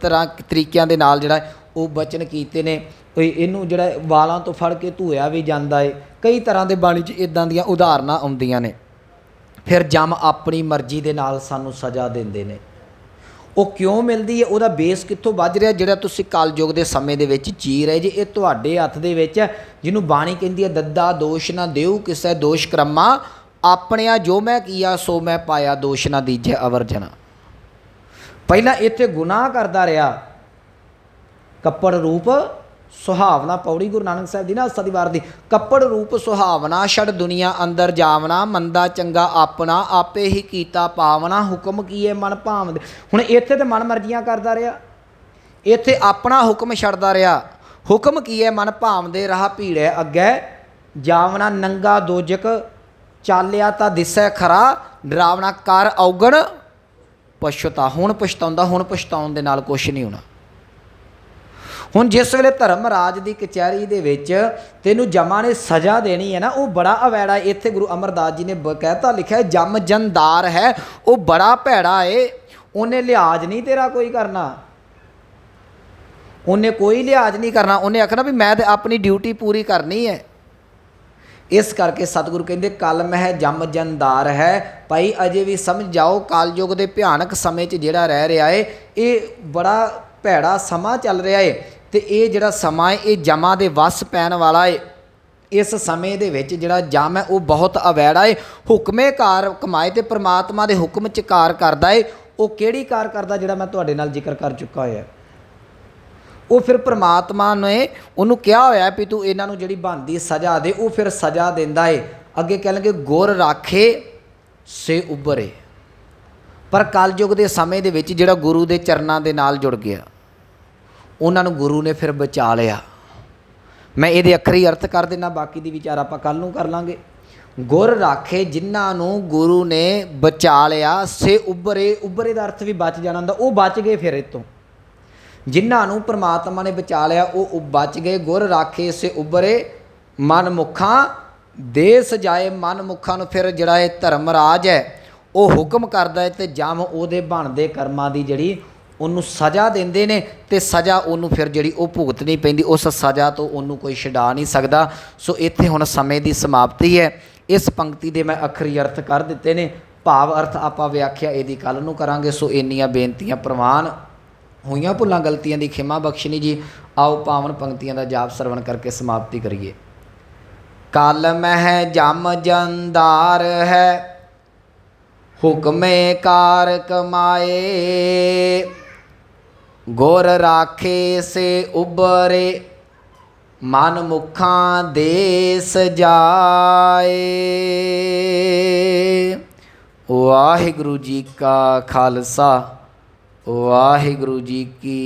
ਤਰ੍ਹਾਂ ਤਰੀਕਿਆਂ ਦੇ ਨਾਲ ਜਿਹੜਾ ਉਹ ਬਚਨ ਕੀਤੇ ਨੇ। ਕੋਈ ਇਹਨੂੰ ਜਿਹੜਾ ਵਾਲਾਂ ਤੋਂ ਫੜ ਕੇ ਧੋਇਆ ਵੀ ਜਾਂਦਾ ਏ। ਕਈ ਤਰ੍ਹਾਂ ਦੇ ਬਾਣੀ 'ਚ ਇਦਾਂ ਦੀਆਂ ਉਦਾਹਰਨਾਂ ਆਉਂਦੀਆਂ ਨੇ। ਫਿਰ ਜਮ ਆਪਣੀ ਮਰਜ਼ੀ ਦੇ ਨਾਲ ਸਾਨੂੰ ਸਜ਼ਾ ਦਿੰਦੇ ਨੇ। ਉਹ ਕਿਉਂ ਮਿਲਦੀ ਹੈ ਉਹਦਾ ਬੇਸ ਕਿੱਥੋਂ ਵੱਜ ਰਿਹਾ? ਜਿਹੜਾ ਤੁਸੀਂ ਕਲਯੁਗ ਦੇ ਸਮੇਂ ਦੇ ਵਿੱਚ ਜੀ ਰਹੇ ਜੀ, ਇਹ ਤੁਹਾਡੇ ਹੱਥ ਦੇ ਵਿੱਚ ਹੈ। ਜਿਹਨੂੰ ਬਾਣੀ ਕਹਿੰਦੀ ਹੈ, ਦੱਦਾ ਦੋਸ਼ ਨਾ ਦੇਉ ਕਿਸੇ ਦੋਸ਼ ਕਰਮਾ, ਆਪਣਿਆ ਜੋ ਮੈਂ ਕੀਆ, ਸੋ ਮੈਂ ਪਾਇਆ ਦੋਸ਼ ਨਾ ਦੀਜੇ ਅਵਰਜਨਾ। ਪਹਿਲਾਂ ਇੱਥੇ ਗੁਨਾਹ ਕਰਦਾ ਰਿਹਾ। ਕੱਪੜ ਰੂਪ ਸੁਹਾਵਨਾ ਪੌੜੀ ਗੁਰੂ ਨਾਨਕ ਸਾਹਿਬ ਦੀ ਨਾ ਅਸਾ ਦੀ ਵਾਰ ਦੀ। ਕੱਪੜ ਰੂਪ ਸੁਹਾਵਨਾ ਛੜ ਦੁਨੀਆ ਅੰਦਰ ਜਾਵਨਾ ਮੰਦਾ, ਚੰਗਾ ਆਪਣਾ, ਆਪੇ ਹੀ ਕੀਤਾ ਪਾਵਨਾ ਹੁਕਮ ਕੀਏ ਮਨ ਭਾਵਦੇ ਹੁਣ ਇੱਥੇ ਤੇ ਮਨ ਮਰਜ਼ੀਆਂ ਕਰਦਾ ਰਿਹਾ। ਇੱਥੇ ਆਪਣਾ ਹੁਕਮ ਛੱਡਦਾ ਰਿਹਾ। ਹੁਕਮ ਕੀਏ ਮਨ ਭਾਵਦੇ ਰਹਾ ਭੀੜੇ ਅੱਗੇ। ਜਾਵਨਾ ਨੰਗਾ, ਦੋਜਕ, ਚਾਲਿਆ ਤਾਂ ਦਿਸੈ ਖਰਾ, ਡਰਾਵਣਾ ਕਰ ਔਗਣ। ਪਛਤਾ ਹੁਣ ਪਛਤਾਉਂਦਾ, ਹੁਣ ਪਛਤਾਉਣ ਦੇ ਨਾਲ ਕੁਝ ਨਹੀਂ ਹੋਣਾ। ਹੁਣ ਜਿਸ ਵੇਲੇ ਧਰਮ ਰਾਜ ਦੀ ਕਚਹਿਰੀ ਦੇ ਵਿੱਚ ਤੈਨੂੰ ਜਮਾ ਨੇ ਸਜ਼ਾ ਦੇਣੀ ਹੈ ਨਾ, ਉਹ ਬੜਾ ਅਵੈੜਾ ਇੱਥੇ ਗੁਰੂ ਅਮਰਦਾਸ ਜੀ ਨੇ ਬਕਾਇਦਾ ਲਿਖਿਆ ਜਮ ਜਨਦਾਰ ਹੈ, ਉਹ ਬੜਾ ਭੈੜਾ ਏ, ਉਹਨੇ ਲਿਹਾਜ਼ ਨਹੀਂ ਤੇਰਾ ਕੋਈ ਕਰਨਾ। ਉਹਨੇ ਕੋਈ ਲਿਹਾਜ਼ ਨਹੀਂ ਕਰਨਾ। ਉਹਨੇ ਆਖਣਾ ਵੀ ਮੈਂ ਤੇ ਆਪਣੀ ਡਿਊਟੀ ਪੂਰੀ ਕਰਨੀ ਹੈ। ਇਸ ਕਰਕੇ ਸਤਿਗੁਰੂ ਕਹਿੰਦੇ ਕਲਮ ਹੈ ਜਮ ਜਨਦਾਰ ਹੈ। ਭਾਈ, ਅਜੇ ਵੀ ਸਮਝ ਜਾਓ, ਕਾਲਯੁਗ ਦੇ ਭਿਆਨਕ ਸਮੇਂ 'ਚ ਜਿਹੜਾ ਰਹਿ ਰਿਹਾ ਏ, ਇਹ ਬੜਾ ਭੈੜਾ ਸਮਾਂ ਚੱਲ ਰਿਹਾ ਏ ਤੇ ਇਹ ਜਿਹੜਾ ਸਮਾਂ ਏ, ਇਹ ਜਮਾਂ ਦੇ ਵਸ ਪੈਣ ਵਾਲਾ ਏ। ਇਸ ਸਮੇਂ ਦੇ ਵਿੱਚ ਜਿਹੜਾ ਜਮ ਹੈ, ਉਹ ਬਹੁਤ ਅਵੈੜਾ ਏ। ਹੁਕਮੇ ਕਾਰ ਕਮਾਏ ਤੇ ਪ੍ਰਮਾਤਮਾ ਦੇ ਹੁਕਮ 'ਚ ਕਾਰ ਕਰਦਾ ਏ। ਉਹ ਕਿਹੜੀ ਕਾਰ ਕਰਦਾ, ਜਿਹੜਾ ਮੈਂ ਤੁਹਾਡੇ ਨਾਲ ਜ਼ਿਕਰ ਕਰ ਚੁੱਕਾ ਹੋਇਆ? ਉਹ ਫਿਰ ਪ੍ਰਮਾਤਮਾ ਨੇ ਉਹਨੂੰ ਕਿਹਾ ਹੋਇਆ ਵੀ ਤੂੰ ਇਹਨਾਂ ਨੂੰ ਜਿਹੜੀ ਬਣਦੀ ਸਜ਼ਾ ਦੇ, ਉਹ ਫਿਰ ਸਜ਼ਾ ਦਿੰਦਾ ਏ। ਅੱਗੇ ਕਹਿਣਗੇ, ਗੁਰ ਰਾਖੇ, ਸੇ ਉਬਰੇ ਪਰ ਕਲਯੁਗ ਦੇ ਸਮੇਂ ਦੇ ਵਿੱਚ ਜਿਹੜਾ ਗੁਰੂ ਦੇ ਚਰਨਾਂ ਦੇ ਨਾਲ ਜੁੜ ਗਿਆ, ਉਹਨਾਂ ਨੂੰ ਗੁਰੂ ਨੇ ਫਿਰ ਬਚਾ ਲਿਆ। ਮੈਂ ਇਹਦੇ ਅੱਖਰੀ ਅਰਥ ਕਰ ਦੇਣਾ ਬਾਕੀ ਦੀ ਵਿਚਾਰ ਆਪਾਂ ਕੱਲ ਨੂੰ ਕਰ ਲਾਂਗੇ। ਗੁਰ ਰਾਖੇ, ਜਿਨ੍ਹਾਂ ਨੂੰ ਗੁਰੂ ਨੇ ਬਚਾ ਲਿਆ, ਸੇ ਉਬਰੇ ਉਬਰੇ ਦਾ ਅਰਥ ਵੀ ਬਚ ਜਾਣਾ ਹੁੰਦਾ, ਉਹ ਬਚ ਗਏ ਫਿਰ ਇਤੋਂ ਜਿਨ੍ਹਾਂ ਨੂੰ ਪ੍ਰਮਾਤਮਾ ਨੇ ਬਚਾ ਲਿਆ, ਉਹ ਬਚ ਗਏ। ਗੁਰ ਰਾਖੇ ਸੇ ਉਬਰੇ ਮਨ ਮੁਖਾਂ ਦੇ ਸਜਾਏ ਮਨ ਮੁਖਾਂ ਨੂੰ ਫਿਰ ਜਿਹੜਾ ਇਹ ਧਰਮ ਰਾਜ ਹੈ, ਉਹ ਹੁਕਮ ਕਰਦਾ ਹੈ ਤੇ ਜਮ ਉਹਦੇ ਬਣਦੇ ਕਰਮਾਂ ਦੀ ਜਿਹੜੀ ਉਹਨੂੰ ਸਜ਼ਾ ਦਿੰਦੇ ਨੇ ਤੇ ਸਜ਼ਾ ਉਹਨੂੰ ਫਿਰ ਜਿਹੜੀ ਉਹ ਭੁਗਤਣੀ ਪੈਂਦੀ, ਉਸ ਸਜ਼ਾ ਤੋਂ ਉਹਨੂੰ ਕੋਈ ਛਡਾ ਨਹੀਂ ਸਕਦਾ। ਸੋ ਇੱਥੇ ਹੁਣ ਸਮੇਂ ਦੀ ਸਮਾਪਤੀ ਹੈ। ਇਸ ਪੰਕਤੀ ਦੇ ਮੈਂ ਅਖਰੀ ਅਰਥ ਕਰ ਦਿੱਤੇ ਨੇ। ਭਾਵ ਅਰਥ ਆਪਾਂ ਵਿਆਖਿਆ ਇਹਦੀ ਕੱਲ ਨੂੰ ਕਰਾਂਗੇ। ਸੋ ਇੰਨੀਆਂ ਬੇਨਤੀਆਂ ਪ੍ਰਵਾਨ ਹੋਈਆਂ ਭੁੱਲਾਂ, ਗਲਤੀਆਂ ਦੀ ਖਿਮਾ ਬਖਸ਼ਣੀ ਜੀ। ਆਓ ਪਾਵਨ ਪੰਕਤੀਆਂ ਦਾ ਜਾਪ ਸਰਵਣ ਕਰਕੇ ਸਮਾਪਤੀ ਕਰੀਏ। ਕਲ ਮਹਿ ਜਮ ਜੰਦਾਰ ਹੈ, ਹੁਕਮੇ ਕਾਰ ਕਮਾਏ। ਗੁਰ ਰਾਖੇ ਸੇ ਉਬਰੇ ਮਨ ਮੁਖਾਂ ਦੇ ਸਜਾਏ ਵਾਹਿਗੁਰੂ ਜੀ ਕਾ ਖਾਲਸਾ। ਵਾਹਿਗੁਰੂ ਜੀ ਕੀ